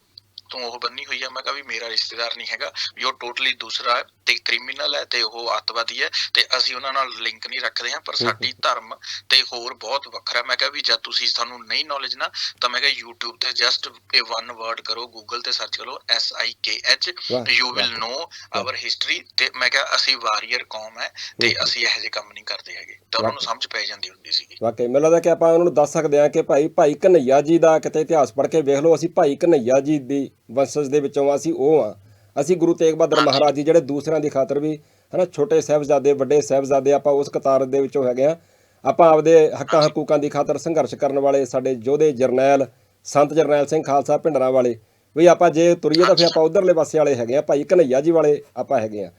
S2: ਤੂੰ ਉਹ ਬੰਨੀ ਹੋਈ ਹੈ ਮੈਂ ਕਿਹਾ ਵੀ ਮੇਰਾ ਰਿਸ਼ਤੇਦਾਰ ਨਹੀਂ ਹੈਗਾ। ਵੀ ਉਹ ਟੋਟਲੀ ਦੂਸਰਾ ਤੇ ਕ੍ਰਿਮੀਨਲ ਹੈ ਤੇ ਉਹ ਅੱਤਵਾਦੀ ਹੈ ਤੇ ਅਸੀਂ ਉਹਨਾਂ ਨਾਲ ਲਿੰਕ ਨਹੀਂ ਰੱਖਦੇ ਹਾਂ ਪਰ। ਸਾਡੀ ਧਰਮ ਤੇ ਹੋਰ ਬਹੁਤ ਵੱਖਰਾ ਮੈਂ ਕਿਹਾ ਵੀ ਜਦ ਤੁਸੀਂ ਸਾਨੂੰ ਨਹੀਂ ਨੌਲੇਜ ਨਾ ਤਾਂ ਮੈਂ ਕਿਹਾ YouTube ਤੇ ਜਸਟ ਇਹ ਵਨ ਵਰਡ ਕਰੋ Google ਤੇ ਸਰਚ ਕਰੋ S I K H you will know our history ਤੇ ਮੈਂ ਕਿਹਾ ਅਸੀਂ ਵਾਰੀਅਰ ਕੌਮ ਹੈ ਤੇ। ਅਸੀਂ ਇਹੋ ਜਿਹੇ ਕੰਮ ਨਹੀਂ ਕਰਦੇ ਹੈਗੇ ਤਾਂ ਉਹਨਾਂ ਨੂੰ। ਸਮਝ ਪੈ ਜਾਂਦੀ ਹੁੰਦੀ ਸੀਗੀ
S1: ਵਾਕਈ ਮੈਨੂੰ ਲੱਗਦਾ ਕਿ ਆਪਾਂ ਉਹਨਾਂ ਨੂੰ ਦੱਸ ਸਕਦੇ ਹਾਂ ਕਿ ਭਾਈ ਭਾਈ ਕਨਈਆ ਜੀ ਦਾ ਕਿਤੇ ਇਤਿਹਾਸ ਪੜ੍ਹ ਕੇ ਵੇਖ ਲਓ ਅਸੀਂ ਭਾਈ ਕਨਈਆ ਜੀ ਦੀ ਵੰਸ਼ਜ ਦੇ ਵਿੱਚੋਂ ਆ, ਅਸੀਂ ਉਹ ਆ ਅਸੀਂ ਗੁਰੂ ਤੇਗ ਬਹਾਦਰ। ਮਹਾਰਾਜ ਜੀ ਜਿਹੜੇ ਦੂਸਰਿਆਂ ਦੀ ਖਾਤਰ ਵੀ ਹਨਾ ਛੋਟੇ ਸਾਹਿਬਜ਼ਾਦੇ ਵੱਡੇ ਸਾਹਿਬਜ਼ਾਦੇ ਆਪਾਂ ਉਸ ਕਤਾਰ ਦੇ ਵਿੱਚੋਂ ਹੈਗੇ ਆ। ਆਪਾਂ ਆਪਦੇ ਹੱਕਾਂ ਹਕੂਕਾਂ ਦੀ ਖਾਤਰ ਸੰਘਰਸ਼ ਕਰਨ ਵਾਲੇ ਸਾਡੇ ਯੋਧੇ ਜਰਨੈਲ ਸੰਤ ਜਰਨੈਲ ਸਿੰਘ ਖਾਲਸਾ ਭਿੰਡਰਾਂ ਵਾਲੇ ਵੀ ਆਪਾਂ ਜੇ ਤੁਰੀਏ ਤਾਂ ਫਿਰ ਆਪਾਂ ਉਧਰਲੇ ਪਾਸੇ ਵਾਲੇ ਹੈਗੇ ਆ ਭਾਈ ਕਨਈਆ ਜੀ ਵਾਲੇ ਆਪਾਂ ਹੈਗੇ ਆ।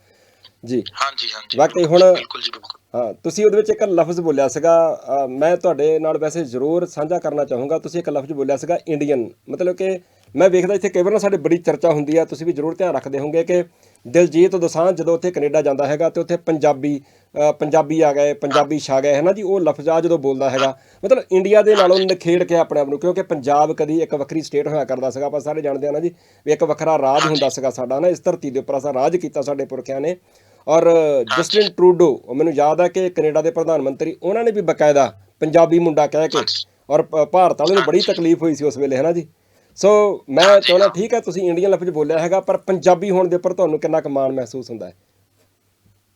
S1: ਜੀ।
S2: ਹਾਂਜੀ ਹਾਂਜੀ।
S1: ਵਾਕਈ ਹੁਣ-
S2: ਬਿਲਕੁਲ ਜੀ ਬਿਲਕੁਲ।
S1: ਹਾਂ ਤੁਸੀਂ ਉਹਦੇ ਵਿੱਚ ਇੱਕ ਲਫ਼ਜ਼ ਬੋਲਿਆ ਸੀਗਾ ਮੈਂ ਤੁਹਾਡੇ ਨਾਲ ਵੈਸੇ ਜ਼ਰੂਰ ਸਾਂਝਾ ਕਰਨਾ ਚਾਹੂੰਗਾ ਤੁਸੀਂ ਇੱਕ ਲਫ਼ਜ਼ ਬੋਲਿਆ ਸੀਗਾ ਇੰਡੀਅਨ ਮਤਲਬ ਕਿ ਮੈਂ ਵੇਖਦਾ ਇੱਥੇ ਕਈ ਵਾਰ ਨਾ ਸਾਡੇ ਬੜੀ ਚਰਚਾ ਹੁੰਦੀ ਆ, ਤੁਸੀਂ ਵੀ ਜ਼ਰੂਰ ਧਿਆਨ ਰੱਖਦੇ ਹੋਵੋਗੇ ਕਿ ਦਿਲਜੀਤ ਦੋਸਾਂਝ ਜਦੋਂ ਉੱਥੇ ਕੈਨੇਡਾ ਜਾਂਦਾ ਹੈਗਾ ਤੇ ਉੱਥੇ ਪੰਜਾਬੀ ਪੰਜਾਬੀ ਆ ਗਏ, ਪੰਜਾਬੀ ਛਾ ਗਏ ਹੈ ਨਾ ਜੀ? ਉਹ ਲਫ਼ਜ਼ ਜਦੋਂ ਬੋਲਦਾ ਹੈਗਾ, ਮਤਲਬ ਇੰਡੀਆ ਦੇ ਨਾਲੋਂ ਨਖੇੜ ਕੇ ਆਪਣੇ ਆਪ ਨੂੰ, ਕਿਉਂਕਿ ਪੰਜਾਬ ਕਦੀ ਇੱਕ ਵੱਖਰੀ ਸਟੇਟ ਹੋਇਆ ਕਰਦਾ ਸੀਗਾ, ਆਪਾਂ ਸਾਰੇ ਜਾਣਦੇ ਆ ਨਾ ਜੀ ਵੀ ਇੱਕ ਵੱਖਰਾ ਰਾਜ ਹੁੰਦਾ ਸੀਗਾ ਸਾਡਾ ਨਾ ਇਸ ਧਰਤੀ ਦੇ ਉੱਪਰ ਅਸਾਂ ਰਾਜ ਕੀਤਾ ਸਾਡੇ ਪੁਰਖਿਆਂ ਨੇ। ਔਰ ਜਸਟਿਨ ਟਰੂਡੋ, ਉਹ ਮੈਨੂੰ ਯਾਦ ਹੈ ਕਿ ਕੈਨੇਡਾ ਦੇ ਪ੍ਰਧਾਨ ਮੰਤਰੀ, ਉਹਨਾਂ ਨੇ ਵੀ ਬਕਾਇਦਾ ਪੰਜਾਬੀ ਮੁੰਡਾ ਕਹਿ ਕੇ, ਔਰ ਪ- ਭਾਰਤ ਵਾਲੇ ਨੂੰ ਬੜੀ ਤਕਲੀਫ ਹੋਈ ਸੀ ਉਸ ਵੇਲੇ ਹੈ ਨਾ ਜੀ? ਸੋ ਮੈਂ ਚਾਹੁੰਦਾ। ਠੀਕ ਹੈ ਤੁਸੀਂ ਇੰਡੀਅਨ ਲਫ਼ਜ਼ ਬੋਲਿਆ ਹੈਗਾ ਪਰ ਪੰਜਾਬੀ ਹੋਣ ਦੇ ਉੱਪਰ ਤੁਹਾਨੂੰ ਕਿੰਨਾ ਕੁ ਮਾਣ ਮਹਿਸੂਸ ਹੁੰਦਾ ਹੈ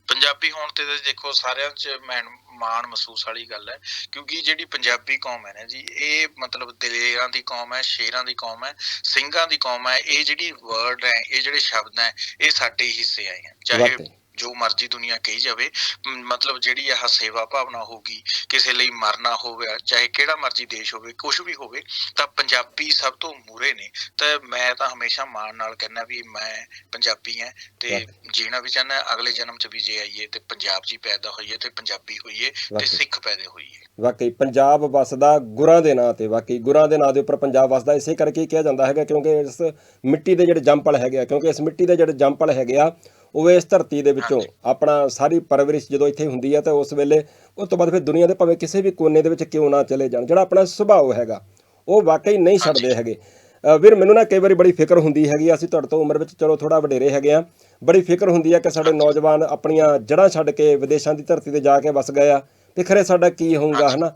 S2: ਪੰਜਾਬੀ ਹੋਣ ਤੇ ਦੇਖੋ ਸਾਰਿਆਂ 'ਚ ਮੈਨ ਮਾਣ ਮਹਿਸੂਸ ਵਾਲੀ ਗੱਲ ਹੈ ਕਿਉਂਕਿ ਜਿਹੜੀ ਪੰਜਾਬੀ ਕੌਮ ਹੈ ਨਾ ਜੀ ਇਹ ਮਤਲਬ ਦਲੇਰਾਂ ਦੀ ਕੌਮ ਹੈ ਸ਼ੇਰਾਂ ਦੀ ਕੌਮ ਹੈ ਸਿੰਘਾਂ ਦੀ ਕੌਮ ਹੈ ਇਹ ਜਿਹੜੀ ਵਰਡ ਹੈ ਇਹ ਜਿਹੜੇ ਸ਼ਬਦ ਹੈ ਇਹ ਸਾਡੇ ਹੀ ਹਿੱਸੇ ਆਏ ਹੈ ਚਾਹੇ। ਜੋ ਮਰਜ਼ੀ ਦੁਨੀਆ ਕਹੀ ਜਾਵੇ ਮਤਲਬ ਜਿਹੜੀ ਇਹ ਸੇਵਾ ਭਾਵਨਾ ਹੋਗੀ ਕਿਸੇ ਲਈ ਮਰਨਾ ਹੋਵੇ ਚਾਹੇ ਕਿਹੜਾ ਮਰਜ਼ੀ ਦੇਸ਼ ਹੋਵੇ ਕੁਝ ਵੀ ਹੋਵੇ ਤਾਂ ਪੰਜਾਬੀ ਸਭ ਤੋਂ ਮੂਰੇ ਨੇ ਤਾਂ ਮੈਂ ਤਾਂ ਹਮੇਸ਼ਾ ਮਾਣ ਨਾਲ ਕਹਿੰਦਾ ਵੀ ਮੈਂ ਪੰਜਾਬੀ ਹਾਂ ਤੇ। ਜੀਣਾ ਵੀ ਚਾਹੁੰਦਾ ਅਗਲੇ ਜਨਮ ਚ ਵੀ ਜੇ ਆਈਏ ਤੇ ਪੰਜਾਬ ਹੀ ਪੈਦਾ ਹੋਈਏ ਤੇ ਪੰਜਾਬੀ ਹੋਈਏ ਤੇ। ਸਿੱਖ ਪੈਦੇ ਹੋਈਏ
S1: ਵਾਕਈ ਪੰਜਾਬ ਵਸਦਾ ਗੁਰਾਂ ਦੇ ਨਾਂ ਤੇ ਵਾਕਈ ਗੁਰਾਂ ਦੇ ਨਾਂ ਦੇ ਉੱਪਰ ਪੰਜਾਬ ਵਸਦਾ ਇਸੇ ਕਰਕੇ ਕਿਹਾ ਜਾਂਦਾ ਹੈਗਾ ਕਿਉਂਕਿ ਇਸ ਮਿੱਟੀ ਦੇ ਜਿਹੜੇ ਜੰਪਲ ਹੈਗੇ ਆ ਕਿਉਂਕਿ ਇਸ ਮਿੱਟੀ ਦੇ ਜਿਹੜੇ ਜੰਪਲ ਹੈਗੇ ਆ ਉਹ ਇਸ ਧਰਤੀ ਦੇ ਵਿੱਚੋਂ ਆਪਣਾ ਸਾਰੀ ਪਰਵਰਿਸ਼ ਜਦੋਂ ਇੱਥੇ ਹੁੰਦੀ ਆ ਤਾਂ ਉਸ ਵੇਲੇ ਉਸ ਤੋਂ ਬਾਅਦ ਫਿਰ ਦੁਨੀਆ ਦੇ ਭਾਵੇਂ ਕਿਸੇ ਵੀ ਕੋਨੇ ਦੇ ਵਿੱਚ ਕਿਉਂ ਨਾ ਚਲੇ ਜਾਣ ਜਿਹੜਾ ਆਪਣਾ ਸੁਭਾਅ ਹੈਗਾ ਉਹ ਵਾਕਈ ਨਹੀਂ ਛੱਡਦੇ ਹੈਗੇ। ਵੀਰ ਮੈਨੂੰ ਨਾ ਕਈ ਵਾਰੀ ਬੜੀ ਫਿਕਰ ਹੁੰਦੀ ਹੈਗੀ ਅਸੀਂ ਤੁਹਾਡੇ ਤੋਂ ਉਮਰ ਵਿੱਚ ਚਲੋ ਥੋੜਾ ਵਡੇਰੇ ਹੈਗੇ ਆ ਬੜੀ ਫਿਕਰ ਹੁੰਦੀ ਆ ਕਿ ਸਾਡੇ ਨੌਜਵਾਨ ਆਪਣੀਆਂ ਜੜ੍ਹਾਂ ਛੱਡ ਕੇ ਵਿਦੇਸ਼ਾਂ ਦੀ ਧਰਤੀ ਤੇ ਜਾ ਕੇ ਵਸ ਗਏ ਆ ਤੇ ਖਰੇ ਸਾਡਾ ਕੀ ਹੋਊਗਾ ਹਨਾ?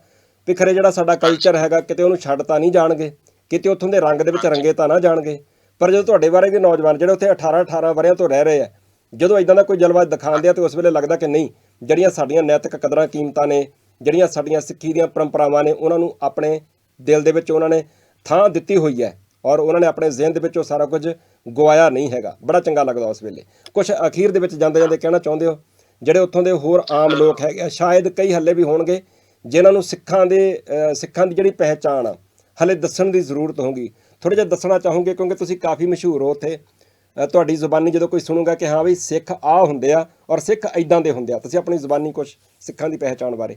S1: ਵੀ ਖਰੇ ਜਿਹੜਾ ਸਾਡਾ ਕਲਚਰ ਹੈਗਾ ਕਿਤੇ ਉਹਨੂੰ ਛੱਡ ਤਾਂ ਨਹੀਂ ਜਾਣਗੇ ਕਿਤੇ ਉੱਥੋਂ ਦੇ ਰੰਗ ਦੇ ਵਿੱਚ ਰੰਗੇ ਤਾਂ ਨਾ ਜਾਣਗੇ ਪਰ ਜਦੋਂ ਤੁਹਾਡੇ ਬਾਰੇ ਦੇ ਨੌਜਵਾਨ ਜਿਹੜੇ ਉੱਥੇ 18 18 ਵਰਿਆਂ ਤੋਂ ਰਹਿ ਰਹੇ ਆ ਜਦੋਂ ਇਦਾਂ ਦਾ ਕੋਈ ਜਲਵਾ ਦਿਖਾਉਂਦੇ ਆ ਤੇ ਉਸ ਵੇਲੇ ਲੱਗਦਾ ਕਿ ਨਹੀਂ, ਜਿਹੜੀਆਂ ਸਾਡੀਆਂ ਨੈਤਿਕ ਕਦਰਾਂ, ਕੀਮਤਾਂ ਨੇ, ਜਿਹੜੀਆਂ ਸਾਡੀਆਂ ਸਿੱਖੀ ਦੀਆਂ ਪਰੰਪਰਾਵਾਂ ਨੇ, ਉਹਨਾਂ ਨੂੰ ਆਪਣੇ ਦਿਲ ਦੇ ਵਿੱਚ ਉਹਨਾਂ ਨੇ ਥਾਂ ਦਿੱਤੀ ਹੋਈ ਹੈ ਔਰ ਉਹਨਾਂ ਨੇ ਆਪਣੇ ਜ਼ਿਹਨ ਦੇ ਵਿੱਚ ਉਹ ਸਾਰਾ ਕੁਝ ਗਵਾਇਆ ਨਹੀਂ ਹੈਗਾ। ਬੜਾ ਚੰਗਾ ਲੱਗਦਾ ਉਸ ਵੇਲੇ। ਕੁਝ ਅਖੀਰ ਦੇ ਵਿੱਚ ਜਾਂਦੇ ਜਾਂਦੇ ਕਹਿਣਾ ਚਾਹੁੰਦੇ ਹੋ, ਜਿਹੜੇ ਉੱਥੋਂ ਦੇ ਹੋਰ ਆਮ ਲੋਕ ਹੈਗੇ ਆ, ਸ਼ਾਇਦ ਕਈ ਹੱਲੇ ਵੀ ਹੋਣਗੇ, ਜਿਨ੍ਹਾਂ ਨੂੰ ਸਿੱਖਾਂ ਦੇ ਸਿੱਖਾਂ ਦੀ ਜਿਹੜੀ ਪਹਿਚਾਣ ਆ, ਹਲੇ ਦੱਸਣ ਦੀ ਜ਼ਰੂਰਤ ਹੋਊਗੀ। ਥੋੜਾ ਜਿਹਾ ਦੱਸਣਾ ਚਾਹੋਗੇ ਕਿਉਂਕਿ ਤੁਸੀਂ ਕਾਫੀ ਮਸ਼ਹੂਰ ਹੋ ਉੱਥੇ। ਤੁਹਾਡੀ ਜ਼ੁਬਾਨੀ ਜਦੋਂ ਕੋਈ ਸੁਣੂਗਾ ਕਿ ਹਾਂ ਵੀ ਸਿੱਖ ਆ ਹੁੰਦੇ ਆ ਔਰ ਸਿੱਖ ਐਦਾਂ ਦੇ ਹੁੰਦੇ ਆ ਤੁਸੀਂ ਆਪਣੀ ਜ਼ੁਬਾਨੀ ਕੁਝ ਸਿੱਖਾਂ ਦੀ ਪਹਿਚਾਣ ਬਾਰੇ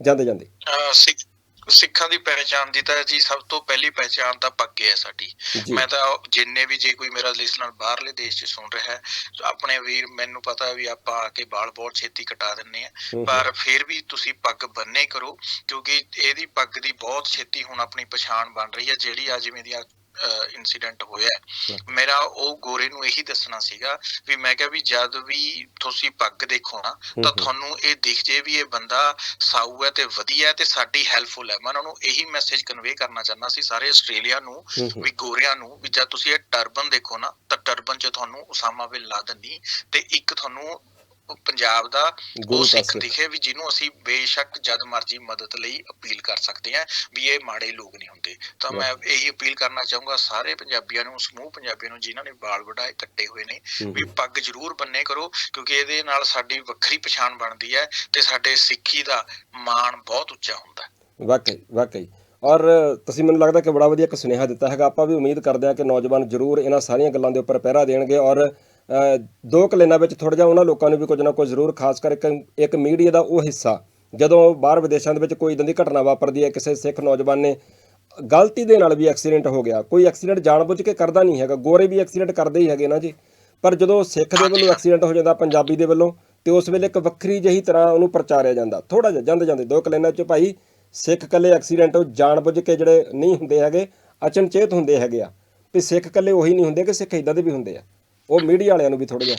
S1: ਜਾਂਦੇ ਜਾਂਦੇ।
S2: ਸਿੱਖ ਸਿੱਖਾਂ ਦੀ ਪਹਿਚਾਣ ਦੀ ਤਾਂ ਜੀ ਸਭ ਤੋਂ ਪਹਿਲੀ ਪਹਿਚਾਣ ਤਾਂ ਪੱਗੇ ਹੈ ਸਾਡੀ। ਮੈਂ ਤਾਂ ਜਿੰਨੇ ਵੀ ਜੇ ਕੋਈ ਮੇਰਾ ਲਿਸਨਰ ਬਾਹਰਲੇ ਦੇਸ਼ 'ਚ ਸੁਣ ਰਿਹਾ ਹੈ ਆਪਣੇ ਵੀਰ ਮੈਨੂੰ ਪਤਾ ਵੀ ਆਪਾਂ ਆ ਕੇ ਬਾਲ ਬਹੁਤ ਛੇਤੀ ਕਟਾ ਦਿੰਨੇ ਆ। ਪਰ ਫਿਰ ਵੀ ਤੁਸੀਂ ਪੱਗ ਬੰਨੇ ਕਰੋ ਕਿਉਂਕਿ ਇਹਦੀ ਪੱਗ ਦੀ ਬਹੁਤ ਛੇਤੀ ਹੁਣ ਆਪਣੀ ਪਛਾਣ ਬਣ ਰਹੀ ਹੈ ਜਿਹੜੀ ਆ ਜਿਵੇਂ ਦੀਆਂ ਇਨਸੀਡੈਂਟ ਹੋਇਆ ਹੈ। ਮੇਰਾ ਉਹ ਗੋਰੇ ਨੂੰ ਇਹੀ ਦੱਸਣਾ ਸੀਗਾ ਵੀ ਮੈਂ ਕਿਹਾ ਵੀ ਜਦ ਵੀ ਤੁਸੀਂ ਪੱਗ ਦੇਖੋ ਨਾ ਤਾਂ। ਤੁਹਾਨੂੰ ਇਹ ਦਿਖ ਜੇ ਵੀ ਇਹ ਬੰਦਾ ਸਾਊ ਹੈ ਤੇ ਵਧੀਆ ਤੇ ਸਾਡੀ ਹੈਲਪਫੁਲ ਹੈ ਮੈਂ ਉਹਨਾਂ ਨੂੰ ਇਹੀ ਮੈਸੇਜ ਕਨਵੇ ਕਰਨਾ ਚਾਹੁੰਦਾ ਸੀ ਸਾਰੇ ਆਸਟ੍ਰੇਲੀਆ ਨੂੰ ਵੀ ਗੋਰਿਆਂ ਨੂੰ ਵੀ ਜਦ ਤੁਸੀਂ ਇਹ ਟਰਬਨ ਦੇਖੋ ਨਾ ਤਾਂ ਟਰਬਨ 'ਚ ਤੁਹਾਨੂੰ ਉਸਾਮਾ ਬਿਨ ਲਾਦਨ ਨਹੀਂ ਤੇ ਇੱਕ ਤੁਹਾਨੂੰ ਪੰਜਾਬ ਦਾ ਉਹ ਸਿੱਖ ਦਿਖੇ ਵੀ ਜਿਹਨੂੰ ਅਸੀਂ ਬੇਸ਼ੱਕ ਜਦ ਮਰਜ਼ੀ ਮਦਦ ਲਈ ਅਪੀਲ ਕਰ ਸਕਦੇ ਹਾਂ ਵੀ ਇਹ ਮਾੜੇ ਲੋਕ ਨਹੀਂ ਹੁੰਦੇ। ਤਾਂ ਮੈਂ ਇਹੀ ਅਪੀਲ ਕਰਨਾ ਚਾਹੂੰਗਾ ਸਾਰੇ ਪੰਜਾਬੀਆਂ ਨੂੰ ਸਮੂਹ ਪੰਜਾਬੀਆਂ ਨੂੰ ਜਿਨ੍ਹਾਂ ਨੇ ਵਾਲ ਵਡਾਏ ਕੱਟੇ ਹੋਏ ਨੇ ਵੀ ਪੱਗ ਜ਼ਰੂਰ ਬੰਨੇ ਕਰੋ ਕਿਉਂਕਿ ਇਹਦੇ ਨਾਲ ਸਾਡੀ ਵੱਖਰੀ ਪਛਾਣ ਬਣਦੀ ਹੈ ਤੇ ਸਾਡੇ ਸਿੱਖੀ ਦਾ ਮਾਣ ਬਹੁਤ ਉੱਚਾ ਹੁੰਦਾ
S1: ਵਾਕਈ ਵਾਕਈ। ਔਰ ਤੁਸੀਂ ਮੈਨੂੰ ਲੱਗਦਾ ਕਿ ਬੜਾ ਵਧੀਆ ਇੱਕ ਸੁਨੇਹਾ ਦਿੱਤਾ ਹੈਗਾ। ਆਪਾਂ ਵੀ ਉਮੀਦ ਕਰਦੇ ਹਾਂ ਕਿ ਨੌਜਵਾਨ ਜ਼ਰੂਰ ਇਹਨਾਂ ਸਾਰੀਆਂ ਗੱਲਾਂ ਦੇ ਉੱਪਰ ਪਹਿਰਾ ਦੇਣਗੇ ਔਰ ਦੋ ਕਲੇਨਾਂ ਵਿੱਚ ਥੋੜਾ ਜਿਹਾ ਉਹਨਾਂ ਲੋਕਾਂ ਨੂੰ ਵੀ ਕੁਝ ਨਾ ਕੁਝ ਜ਼ਰੂਰ, ਖਾਸ ਕਰਕੇ ਇੱਕ ਮੀਡੀਆ ਦਾ ਉਹ ਹਿੱਸਾ, ਜਦੋਂ ਬਾਹਰ ਵਿਦੇਸ਼ਾਂ ਦੇ ਵਿੱਚ ਕੋਈ ਇਦਾਂ ਦੀ ਘਟਨਾ ਵਾਪਰਦੀ ਹੈ, ਕਿਸੇ ਸਿੱਖ ਨੌਜਵਾਨ ਨੇ ਗਲਤੀ ਦੇ ਨਾਲ ਵੀ ਐਕਸੀਡੈਂਟ ਹੋ ਗਿਆ, ਕੋਈ ਐਕਸੀਡੈਂਟ ਜਾਣਬੁੱਝ ਕੇ ਕਰਦਾ ਨਹੀਂ ਹੈਗਾ, ਗੋਰੇ ਵੀ ਐਕਸੀਡੈਂਟ ਕਰਦੇ ਹੀ ਹੈਗੇ ਨਾ ਜੀ। ਪਰ ਜਦੋਂ ਸਿੱਖ ਦੇ ਵੱਲੋਂ ਐਕਸੀਡੈਂਟ ਹੋ ਜਾਂਦਾ, ਪੰਜਾਬੀ ਦੇ ਵੱਲੋਂ, ਤੇ ਉਸ ਵੇਲੇ ਇੱਕ ਵੱਖਰੀ ਜਿਹੀ ਤਰ੍ਹਾਂ ਉਹਨੂੰ ਪ੍ਰਚਾਰਿਆ ਜਾਂਦਾ ਥੋੜਾ ਜਿਹਾ, ਜਾਂਦੇ ਜਾਂਦੇ, ਦੋ ਕਲੇਨਾਂ ਚ ਭਾਈ ਸਿੱਖ ਕੱਲੇ ਐਕਸੀਡੈਂਟ ਉਹ ਜਾਣਬੁੱਝ ਕੇ ਜਿਹੜੇ ਨਹੀਂ ਹੁੰਦੇ ਹੈਗੇ, ਅਚਨਚੇਤ ਹੁੰਦੇ ਹੈਗੇ ਆ, ਵੀ ਸਿੱਖ ਕੱਲੇ ਉਹੀ ਨਹੀਂ ਹੁੰਦੇ ਕਿ ਸਿੱਖ ਇਦਾਂ ਦੇ ਵੀ ਹੁੰਦੇ ਆ। ਉਹ ਮੀਡੀਆ ਵਾਲਿਆਂ ਨੂੰ ਵੀ ਥੋੜਾ ਜਿਹਾ।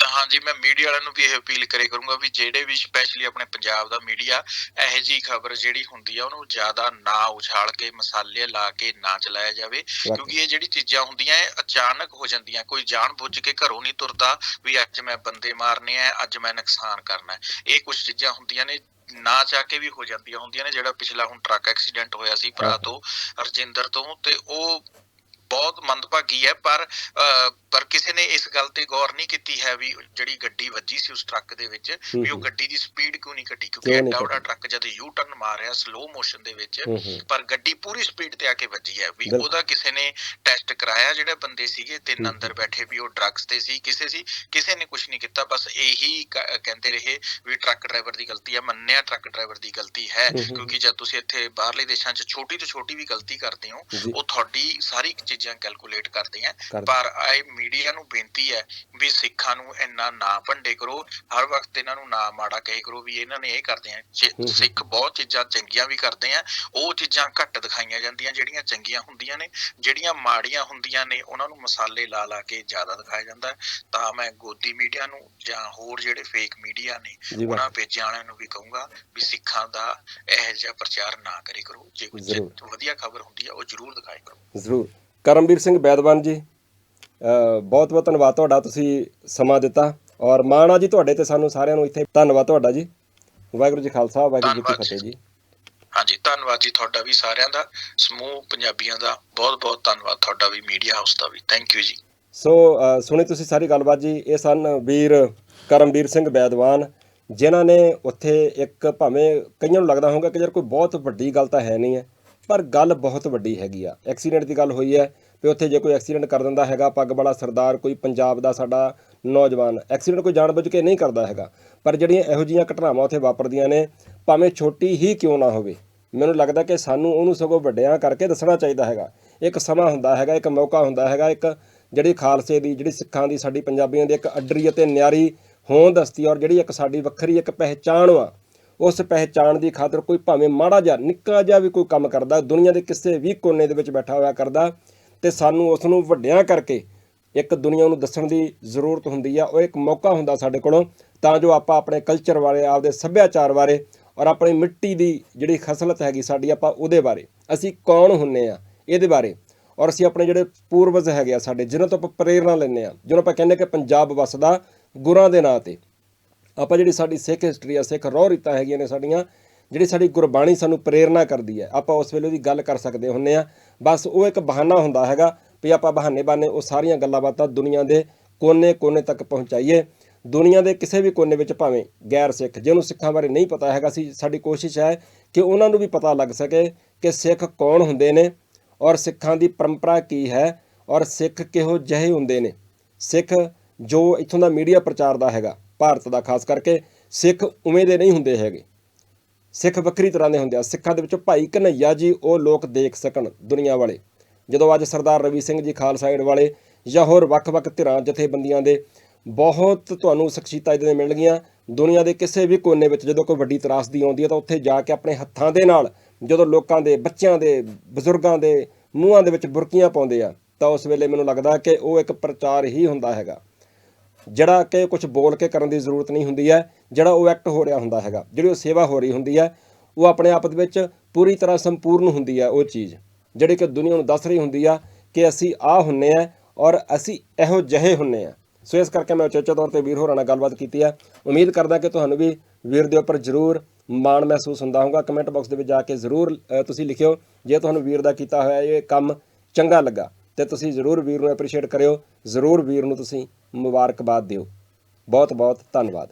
S2: ਤਾਂ ਹਾਂਜੀ ਮੈਂ ਮੀਡੀਆ ਵਾਲਿਆਂ ਨੂੰ ਵੀ ਇਹ ਅਪੀਲ ਕਰੇ ਕਰੂੰਗਾ ਵੀ ਜਿਹੜੇ ਵੀ ਸਪੈਸ਼ਲੀ ਆਪਣੇ ਪੰਜਾਬ ਦਾ ਮੀਡੀਆ ਇਹੋ ਜੀ ਖਬਰ ਜਿਹੜੀ ਹੁੰਦੀ ਆ ਉਹਨੂੰ ਜ਼ਿਆਦਾ ਨਾ ਉਛਾਲ ਕੇ ਮਸਾਲੇ ਲਾ ਕੇ ਨਾ ਚਲਾਇਆ ਜਾਵੇ। ਕਿਉਂਕਿ ਇਹ ਜਿਹੜੀ ਚੀਜ਼ਾਂ ਹੁੰਦੀਆਂ ਇਹ ਅਚਾਨਕ ਹੋ ਜਾਂਦੀਆਂ। ਕੋਈ ਜਾਣ ਬੁੱਝ ਕੇ ਘਰੋਂ ਨਹੀਂ ਤੁਰਦਾ ਵੀ ਅੱਜ ਮੈਂ ਬੰਦੇ ਮਾਰਨੇ ਆ ਅੱਜ ਮੈਂ ਨੁਕਸਾਨ ਕਰਨਾ ਇਹ ਕੁਝ ਚੀਜ਼ਾਂ ਹੁੰਦੀਆਂ ਨੇ ਨਾ ਚਾਹ ਕੇ ਵੀ ਹੋ ਜਾਂਦੀਆਂ ਹੁੰਦੀਆਂ ਨੇ ਜਿਹੜਾ ਪਿਛਲਾ ਹੁਣ ਟਰੱਕ ਐਕਸੀਡੈਂਟ ਹੋਇਆ ਸੀ ਭਰਾ ਤੋਂ ਰਜਿੰਦਰ ਤੋਂ ਤੇ ਉਹ ਬਹੁਤ ਮੰਦਭਾਗੀ ਹੈ ਪਰ ਪਰ ਕਿਸੇ ਨੇ ਇਸ ਗੱਲ ਤੇ ਗੌਰ ਨਹੀਂ ਕੀਤੀ ਹੈ ਵੀ ਜਿਹੜੀ ਗੱਡੀ ਵੱਜੀ ਸੀ ਉਸ ਟਰੱਕ ਦੇ ਵਿੱਚ ਵੀ ਉਹ। ਗੱਡੀ ਦੀ ਸਪੀਡ ਕਿਉਂ ਨਹੀਂ ਘਟੀ ਕਿਉਂਕਿ ਐਡਾ ਵੱਡਾ? ਟਰੱਕ ਜਦ ਯੂ ਟਰਨ ਮਾਰ ਰਿਹਾ ਸਲੋ ਮੋਸ਼ਨ ਦੇ ਵਿੱਚ ਪਰ ਗੱਡੀ ਪੂਰੀ ਸਪੀਡ ਤੇ ਆ ਕੇ ਵੱਜੀ ਹੈ ਵੀ। ਉਹਦਾ ਕਿਸੇ ਨੇ ਟੈਸਟ ਕਰਾਇਆ ਜਿਹੜੇ ਬੰਦੇ ਸੀਗੇ ਤਿੰਨ। ਅੰਦਰ ਬੈਠੇ ਵੀ ਉਹ ਡਰੱਗਸ ਤੇ ਸੀ ਕਿਸੇ ਸੀ ਕਿਸੇ ਨੇ ਕੁਝ ਨਹੀਂ ਕੀਤਾ ਬਸ ਇਹੀ ਕਹਿੰਦੇ ਰਹੇ ਵੀ ਟਰੱਕ ਡਰਾਈਵਰ ਦੀ ਗਲਤੀ ਹੈ ਮੰਨਿਆ ਟਰੱਕ ਡਰਾਈਵਰ ਦੀ ਗਲਤੀ ਹੈ। ਕਿਉਂਕਿ ਜਦ ਤੁਸੀਂ ਇੱਥੇ ਬਾਹਰਲੇ ਦੇਸ਼ਾਂ 'ਚ ਛੋਟੀ ਤੋਂ ਛੋਟੀ ਵੀ ਗਲਤੀ ਕਰਦੇ ਹੋ ਉਹ ਤੁਹਾਡੀ ਸਾਰੀ ਚੀਜ਼ਾਂ ਕੈਲਕੂਲੇਟ ਕਰਦੇ। ਆ। ਪਰ ਆਏ ਮੀਡੀਆ ਨੂੰ ਬੇਨਤੀ ਹੈ ਵੀ ਸਿੱਖਾਂ ਨੂੰ ਇੰਨਾ ਨਾ ਭੰਡੇ ਕਰੋ। ਹਰ ਵਕਤ ਇਹਨਾਂ ਨੂੰ ਨਾ ਮਾੜਾ ਕਹੇ ਕਰੋ ਵੀ ਇਹਨਾਂ ਨੇ ਇਹ ਕਰਦੇ ਆ। ਸਿੱਖ ਬਹੁਤ ਚੀਜ਼ਾਂ ਚੰਗੀਆਂ ਵੀ ਕਰਦੇ ਆ ਉਹ ਚੀਜ਼ਾਂ ਘੱਟ ਦਿਖਾਈਆਂ ਜਾਂਦੀਆਂ ਜਿਹੜੀਆਂ ਚੰਗੀਆਂ ਹੁੰਦੀਆਂ ਨੇ। ਜਿਹੜੀਆਂ ਮਾੜੀਆਂ ਹੁੰਦੀਆਂ ਨੇ ਉਹਨਾਂ ਨੂੰ ਮਸਾਲੇ ਲਾ ਲਾ ਕੇ ਜ਼ਿਆਦਾ ਦਿਖਾਇਆ ਜਾਂਦਾ। ਤਾਂ ਮੈਂ ਗੋਦੀ ਮੀਡੀਆ ਨੂੰ ਜਾਂ ਹੋਰ ਜਿਹੜੇ ਫੇਕ ਮੀਡੀਆ ਨੇ ਉਹਨਾਂ ਪੇਜਾਂ ਵਾਲਿਆਂ ਨੂੰ ਵੀ ਕਹੂੰਗਾ ਵੀ ਸਿੱਖਾਂ ਦਾ ਇਹੋ ਜਿਹਾ ਪ੍ਰਚਾਰ ਨਾ ਕਰੇ ਕਰੋ। ਜੇ ਕੋਈ ਵਧੀਆ ਖਬਰ ਹੁੰਦੀ ਹੈ ਉਹ ਜ਼ਰੂਰ ਦਿਖਾਇਆ ਕਰੋ।
S1: ਜ਼ਰੂਰ। ਕਰਮਵੀਰ ਸਿੰਘ ਬੈਦਵਾਨ ਜੀ ਬਹੁਤ ਬਹੁਤ ਧੰਨਵਾਦ ਤੁਹਾਡਾ ਤੁਸੀਂ ਸਮਾਂ ਦਿੱਤਾ ਔਰ ਮਾਣਾ ਜੀ ਤੁਹਾਡੇ ਤੇ ਸਾਨੂੰ ਸਾਰਿਆਂ ਨੂੰ ਇੱਥੇ ਧੰਨਵਾਦ ਤੁਹਾਡਾ ਜੀ। ਵਾਹਿਗੁਰੂ ਜੀ ਖਾਲਸਾ ਵਾਹਿਗੁਰੂ ਜੀ ਕੀ ਫਤਿਹ
S2: ਜੀ। ਹਾਂਜੀ ਧੰਨਵਾਦ ਜੀ ਤੁਹਾਡਾ ਵੀ ਸਾਰਿਆਂ ਦਾ ਸਮੂਹ ਪੰਜਾਬੀਆਂ ਦਾ ਬਹੁਤ ਬਹੁਤ ਧੰਨਵਾਦ ਤੁਹਾਡਾ ਵੀ ਮੀਡੀਆ ਹਾਊਸ ਦਾ ਵੀ। ਥੈਂਕ ਯੂ ਜੀ।
S1: ਸੋ ਸੁਣੀ ਤੁਸੀਂ ਸਾਰੀ ਗੱਲਬਾਤ ਜੀ ਇਹ ਸਨ ਵੀਰ ਕਰਮਵੀਰ ਸਿੰਘ ਬੈਦਵਾਨ ਜਿਨ੍ਹਾਂ ਨੇ ਉੱਥੇ ਇੱਕ ਭਾਵੇਂ ਕਈਆਂ ਨੂੰ ਲੱਗਦਾ ਹੋਊਗਾ ਕਿ ਯਾਰ ਕੋਈ ਬਹੁਤ ਵੱਡੀ ਗੱਲ ਤਾਂ ਹੈ ਨਹੀਂ ਹੈ ਪਰ ਗੱਲ ਬਹੁਤ ਵੱਡੀ ਹੈਗੀ ਆ। ਐਕਸੀਡੈਂਟ ਦੀ ਗੱਲ ਹੋਈ ਹੈ ਵੀ ਉੱਥੇ ਜੇ ਕੋਈ ਐਕਸੀਡੈਂਟ ਕਰ ਦਿੰਦਾ ਹੈਗਾ, ਪੱਗ ਵਾਲਾ ਸਰਦਾਰ, ਕੋਈ ਪੰਜਾਬ ਦਾ ਸਾਡਾ ਨੌਜਵਾਨ, ਐਕਸੀਡੈਂਟ ਕੋਈ ਜਾਣਬੁੱਝ ਕੇ ਨਹੀਂ ਕਰਦਾ ਹੈਗਾ। ਪਰ ਜਿਹੜੀਆਂ ਇਹੋ ਜਿਹੀਆਂ ਘਟਨਾਵਾਂ ਉੱਥੇ ਵਾਪਰਦੀਆਂ ਨੇ, ਭਾਵੇਂ ਛੋਟੀ ਹੀ ਕਿਉਂ ਨਾ ਹੋਵੇ, ਮੈਨੂੰ ਲੱਗਦਾ ਕਿ ਸਾਨੂੰ ਉਹਨੂੰ ਸਗੋਂ ਵੱਡਿਆਂ ਕਰਕੇ ਦੱਸਣਾ ਚਾਹੀਦਾ ਹੈਗਾ। ਇੱਕ ਸਮਾਂ ਹੁੰਦਾ ਹੈਗਾ, ਇੱਕ ਮੌਕਾ ਹੁੰਦਾ ਹੈਗਾ, ਇੱਕ ਜਿਹੜੀ ਖਾਲਸੇ ਦੀ, ਜਿਹੜੀ ਸਿੱਖਾਂ ਦੀ, ਸਾਡੀ ਪੰਜਾਬੀਆਂ ਦੀ ਇੱਕ ਅੱਡਰੀ ਅਤੇ ਨਿਆਰੀ ਹੋਂਦ ਹਸਤੀ ਔਰ ਜਿਹੜੀ ਇੱਕ ਸਾਡੀ ਵੱਖਰੀ ਇੱਕ ਪਹਿਚਾਣ ਵਾ ਉਸ ਪਹਿਚਾਣ ਦੀ ਖਾਤਰ ਕੋਈ ਭਾਵੇਂ ਮਾੜਾ ਜਿਹਾ ਨਿੱਕਾ ਜਿਹਾ ਵੀ ਕੋਈ ਕੰਮ ਕਰਦਾ, ਦੁਨੀਆ ਦੇ ਕਿਸੇ ਵੀ ਕੋਨੇ ਦੇ ਵਿੱਚ ਬੈਠਾ ਹੋਇਆ ਕਰਦਾ ਤੇ ਸਾਨੂੰ ਉਸ ਨੂੰ ਵੱਡਿਆਂ ਕਰਕੇ ਇੱਕ ਦੁਨੀਆ ਨੂੰ ਦੱਸਣ ਦੀ ਜ਼ਰੂਰਤ ਹੁੰਦੀ ਆ, ਉਹ ਇੱਕ ਮੌਕਾ ਹੁੰਦਾ ਸਾਡੇ ਕੋਲੋਂ, ਤਾਂ ਜੋ ਆਪਾਂ ਆਪਣੇ ਕਲਚਰ ਬਾਰੇ, ਆਪਦੇ ਸੱਭਿਆਚਾਰ ਬਾਰੇ ਔਰ ਆਪਣੀ ਮਿੱਟੀ ਦੀ ਜਿਹੜੀ ਖਸਲਤ ਹੈਗੀ ਸਾਡੀ, ਆਪਾਂ ਉਹਦੇ ਬਾਰੇ, ਅਸੀਂ ਕੌਣ ਹੁੰਨੇ ਆ ਇਹਦੇ ਬਾਰੇ ਔਰ ਅਸੀਂ ਆਪਣੇ ਜਿਹੜੇ ਪੂਰਵਜ ਹੈਗੇ ਆ ਸਾਡੇ ਜਿਨ੍ਹਾਂ ਤੋਂ ਆਪਾਂ ਪ੍ਰੇਰਣਾ ਲੈਂਦੇ ਆ, ਜਿਹਨੂੰ ਆਪਾਂ ਕਹਿੰਦੇ ਕਿ ਪੰਜਾਬ ਵਸਦਾ ਗੁਰਾਂ ਦੇ ਨਾਂ ਤੇ। ਆਪਾਂ ਜਿਹੜੀ ਸਾਡੀ ਸਿੱਖ ਹਿਸਟਰੀ ਆ, ਸਿੱਖ ਰੋਹ ਰੀਤਾਂ ਹੈਗੀਆਂ ਨੇ ਸਾਡੀਆਂ, ਜਿਹੜੀ ਸਾਡੀ ਗੁਰਬਾਣੀ ਸਾਨੂੰ ਪ੍ਰੇਰਣਾ ਕਰਦੀ ਹੈ, ਆਪਾਂ ਉਸ ਵੇਲੇ ਦੀ ਗੱਲ ਕਰ ਸਕਦੇ ਹੁੰਨੇ ਆ ਬਸ ਉਹ ਇੱਕ ਬਹਾਨਾ ਹੁੰਦਾ ਹੈਗਾ ਵੀ ਆਪਾਂ ਬਹਾਨੇ ਬਹਾਨੇ ਉਹ ਸਾਰੀਆਂ ਗੱਲਾਂ ਬਾਤਾਂ ਦੁਨੀਆ ਦੇ ਕੋਨੇ-ਕੋਨੇ ਤੱਕ ਪਹੁੰਚਾਈਏ। ਦੁਨੀਆ ਦੇ ਕਿਸੇ ਵੀ ਕੋਨੇ ਵਿੱਚ ਭਾਵੇਂ ਗੈਰ ਸਿੱਖ, ਜਿਹਨੂੰ ਸਿੱਖਾਂ ਬਾਰੇ ਨਹੀਂ ਪਤਾ ਹੈਗਾ ਸੀ, ਸਾਡੀ ਕੋਸ਼ਿਸ਼ ਹੈ ਕਿ ਉਹਨਾਂ ਨੂੰ ਵੀ ਪਤਾ ਲੱਗ ਸਕੇ ਕਿ ਸਿੱਖ ਕੌਣ ਹੁੰਦੇ ਨੇ ਔਰ ਸਿੱਖਾਂ ਦੀ ਪਰੰਪਰਾ ਕੀ ਹੈ ਔਰ ਸਿੱਖ ਕਿਹੋ ਜਿਹੇ ਹੁੰਦੇ ਨੇ। ਸਿੱਖ ਜੋ ਇੱਥੋਂ ਦਾ ਮੀਡੀਆ ਪ੍ਰਚਾਰ ਦਾ ਹੈਗਾ ਭਾਰਤ ਦਾ, ਖਾਸ ਕਰਕੇ ਸਿੱਖ ਉਵੇਂ ਦੇ ਨਹੀਂ ਹੁੰਦੇ ਹੈਗੇ। ਸਿੱਖ ਵੱਖਰੀ ਤਰ੍ਹਾਂ ਦੇ ਹੁੰਦੇ ਆ। ਸਿੱਖਾਂ ਦੇ ਵਿੱਚੋਂ ਭਾਈ ਕਨਈਆ ਜੀ, ਉਹ ਲੋਕ ਦੇਖ ਸਕਣ ਦੁਨੀਆ ਵਾਲੇ। ਜਦੋਂ ਅੱਜ ਸਰਦਾਰ ਰਵੀ ਸਿੰਘ ਜੀ ਖਾਲਸਾ ਏਡ ਵਾਲੇ ਜਾਂ ਹੋਰ ਵੱਖ-ਵੱਖ ਧਿਰਾਂ, ਜਥੇਬੰਦੀਆਂ ਦੇ ਬਹੁਤ ਤੁਹਾਨੂੰ ਸ਼ਖਸੀਅਤਾਂ ਇਦਾਂ ਦੀਆਂ ਮਿਲਣਗੀਆਂ। ਦੁਨੀਆ ਦੇ ਕਿਸੇ ਵੀ ਕੋਨੇ ਵਿੱਚ ਜਦੋਂ ਕੋਈ ਵੱਡੀ ਤਰਾਸਦੀ ਆਉਂਦੀ ਹੈ ਤਾਂ ਉੱਥੇ ਜਾ ਕੇ ਆਪਣੇ ਹੱਥਾਂ ਦੇ ਨਾਲ ਜਦੋਂ ਲੋਕਾਂ ਦੇ, ਬੱਚਿਆਂ ਦੇ, ਬਜ਼ੁਰਗਾਂ ਦੇ ਮੂੰਹਾਂ ਦੇ ਵਿੱਚ ਬੁਰਕੀਆਂ ਪਾਉਂਦੇ ਆ, ਤਾਂ ਉਸ ਵੇਲੇ ਮੈਨੂੰ ਲੱਗਦਾ ਕਿ ਉਹ ਇੱਕ ਪ੍ਰਚਾਰ ਹੀ ਹੁੰਦਾ ਹੈਗਾ। ਜਿਹੜਾ ਕਿ ਕੁਝ ਬੋਲ ਕੇ ਕਰਨ ਦੀ ਜ਼ਰੂਰਤ ਨਹੀਂ ਹੁੰਦੀ ਹੈ, ਜਿਹੜਾ ਉਹ ਐਕਟ ਹੋ ਰਿਹਾ ਹੁੰਦਾ ਹੈਗਾ, ਜਿਹੜੀ ਉਹ ਸੇਵਾ ਹੋ ਰਹੀ ਹੁੰਦੀ ਹੈ, ਉਹ ਆਪਣੇ ਆਪ ਦੇ ਵਿੱਚ ਪੂਰੀ ਤਰ੍ਹਾਂ ਸੰਪੂਰਨ ਹੁੰਦੀ ਹੈ ਉਹ ਚੀਜ਼, ਜਿਹੜੀ ਕਿ ਦੁਨੀਆ ਨੂੰ ਦੱਸ ਰਹੀ ਹੁੰਦੀ ਆ ਕਿ ਅਸੀਂ ਆ ਹੁੰਨੇ ਆ ਔਰ ਅਸੀਂ ਇਹੋ ਜਿਹੇ ਹੁੰਨੇ ਆ। ਸੋ ਇਸ ਕਰਕੇ ਮੈਂ ਉਚੇਚੇ ਤੌਰ ਤੇ ਵੀਰ ਹੋਰਾਂ ਨਾਲ ਗੱਲਬਾਤ ਕੀਤੀ ਹੈ ਉਮੀਦ ਕਰਦਾ ਕਿ ਤੁਹਾਨੂੰ ਵੀ ਵੀਰ ਦੇ ਉੱਪਰ ਜ਼ਰੂਰ ਮਾਣ ਮਹਿਸੂਸ ਹੁੰਦਾ ਹੋਊਗਾ। ਕਮੈਂਟ ਬਾਕਸ ਦੇ ਵਿੱਚ ਜਾ ਕੇ ਜ਼ਰੂਰ ਤੁਸੀਂ ਲਿਖਿਓ। ਜੇ ਤੁਹਾਨੂੰ ਵੀਰ ਦਾ ਕੀਤਾ ਹੋਇਆ ਇਹ ਕੰਮ ਚੰਗਾ ਲੱਗਾ, ਤੇ ਤੁਸੀਂ ਜ਼ਰੂਰ ਵੀਰ ਨੂੰ ਐਪਰੀਸ਼ੀਏਟ ਕਰਿਓ। ਜ਼ਰੂਰ ਵੀਰ ਨੂੰ ਤੁਸੀਂ ਮੁਬਾਰਕਬਾਦ ਦਿਓ। ਬਹੁਤ ਬਹੁਤ ਧੰਨਵਾਦ।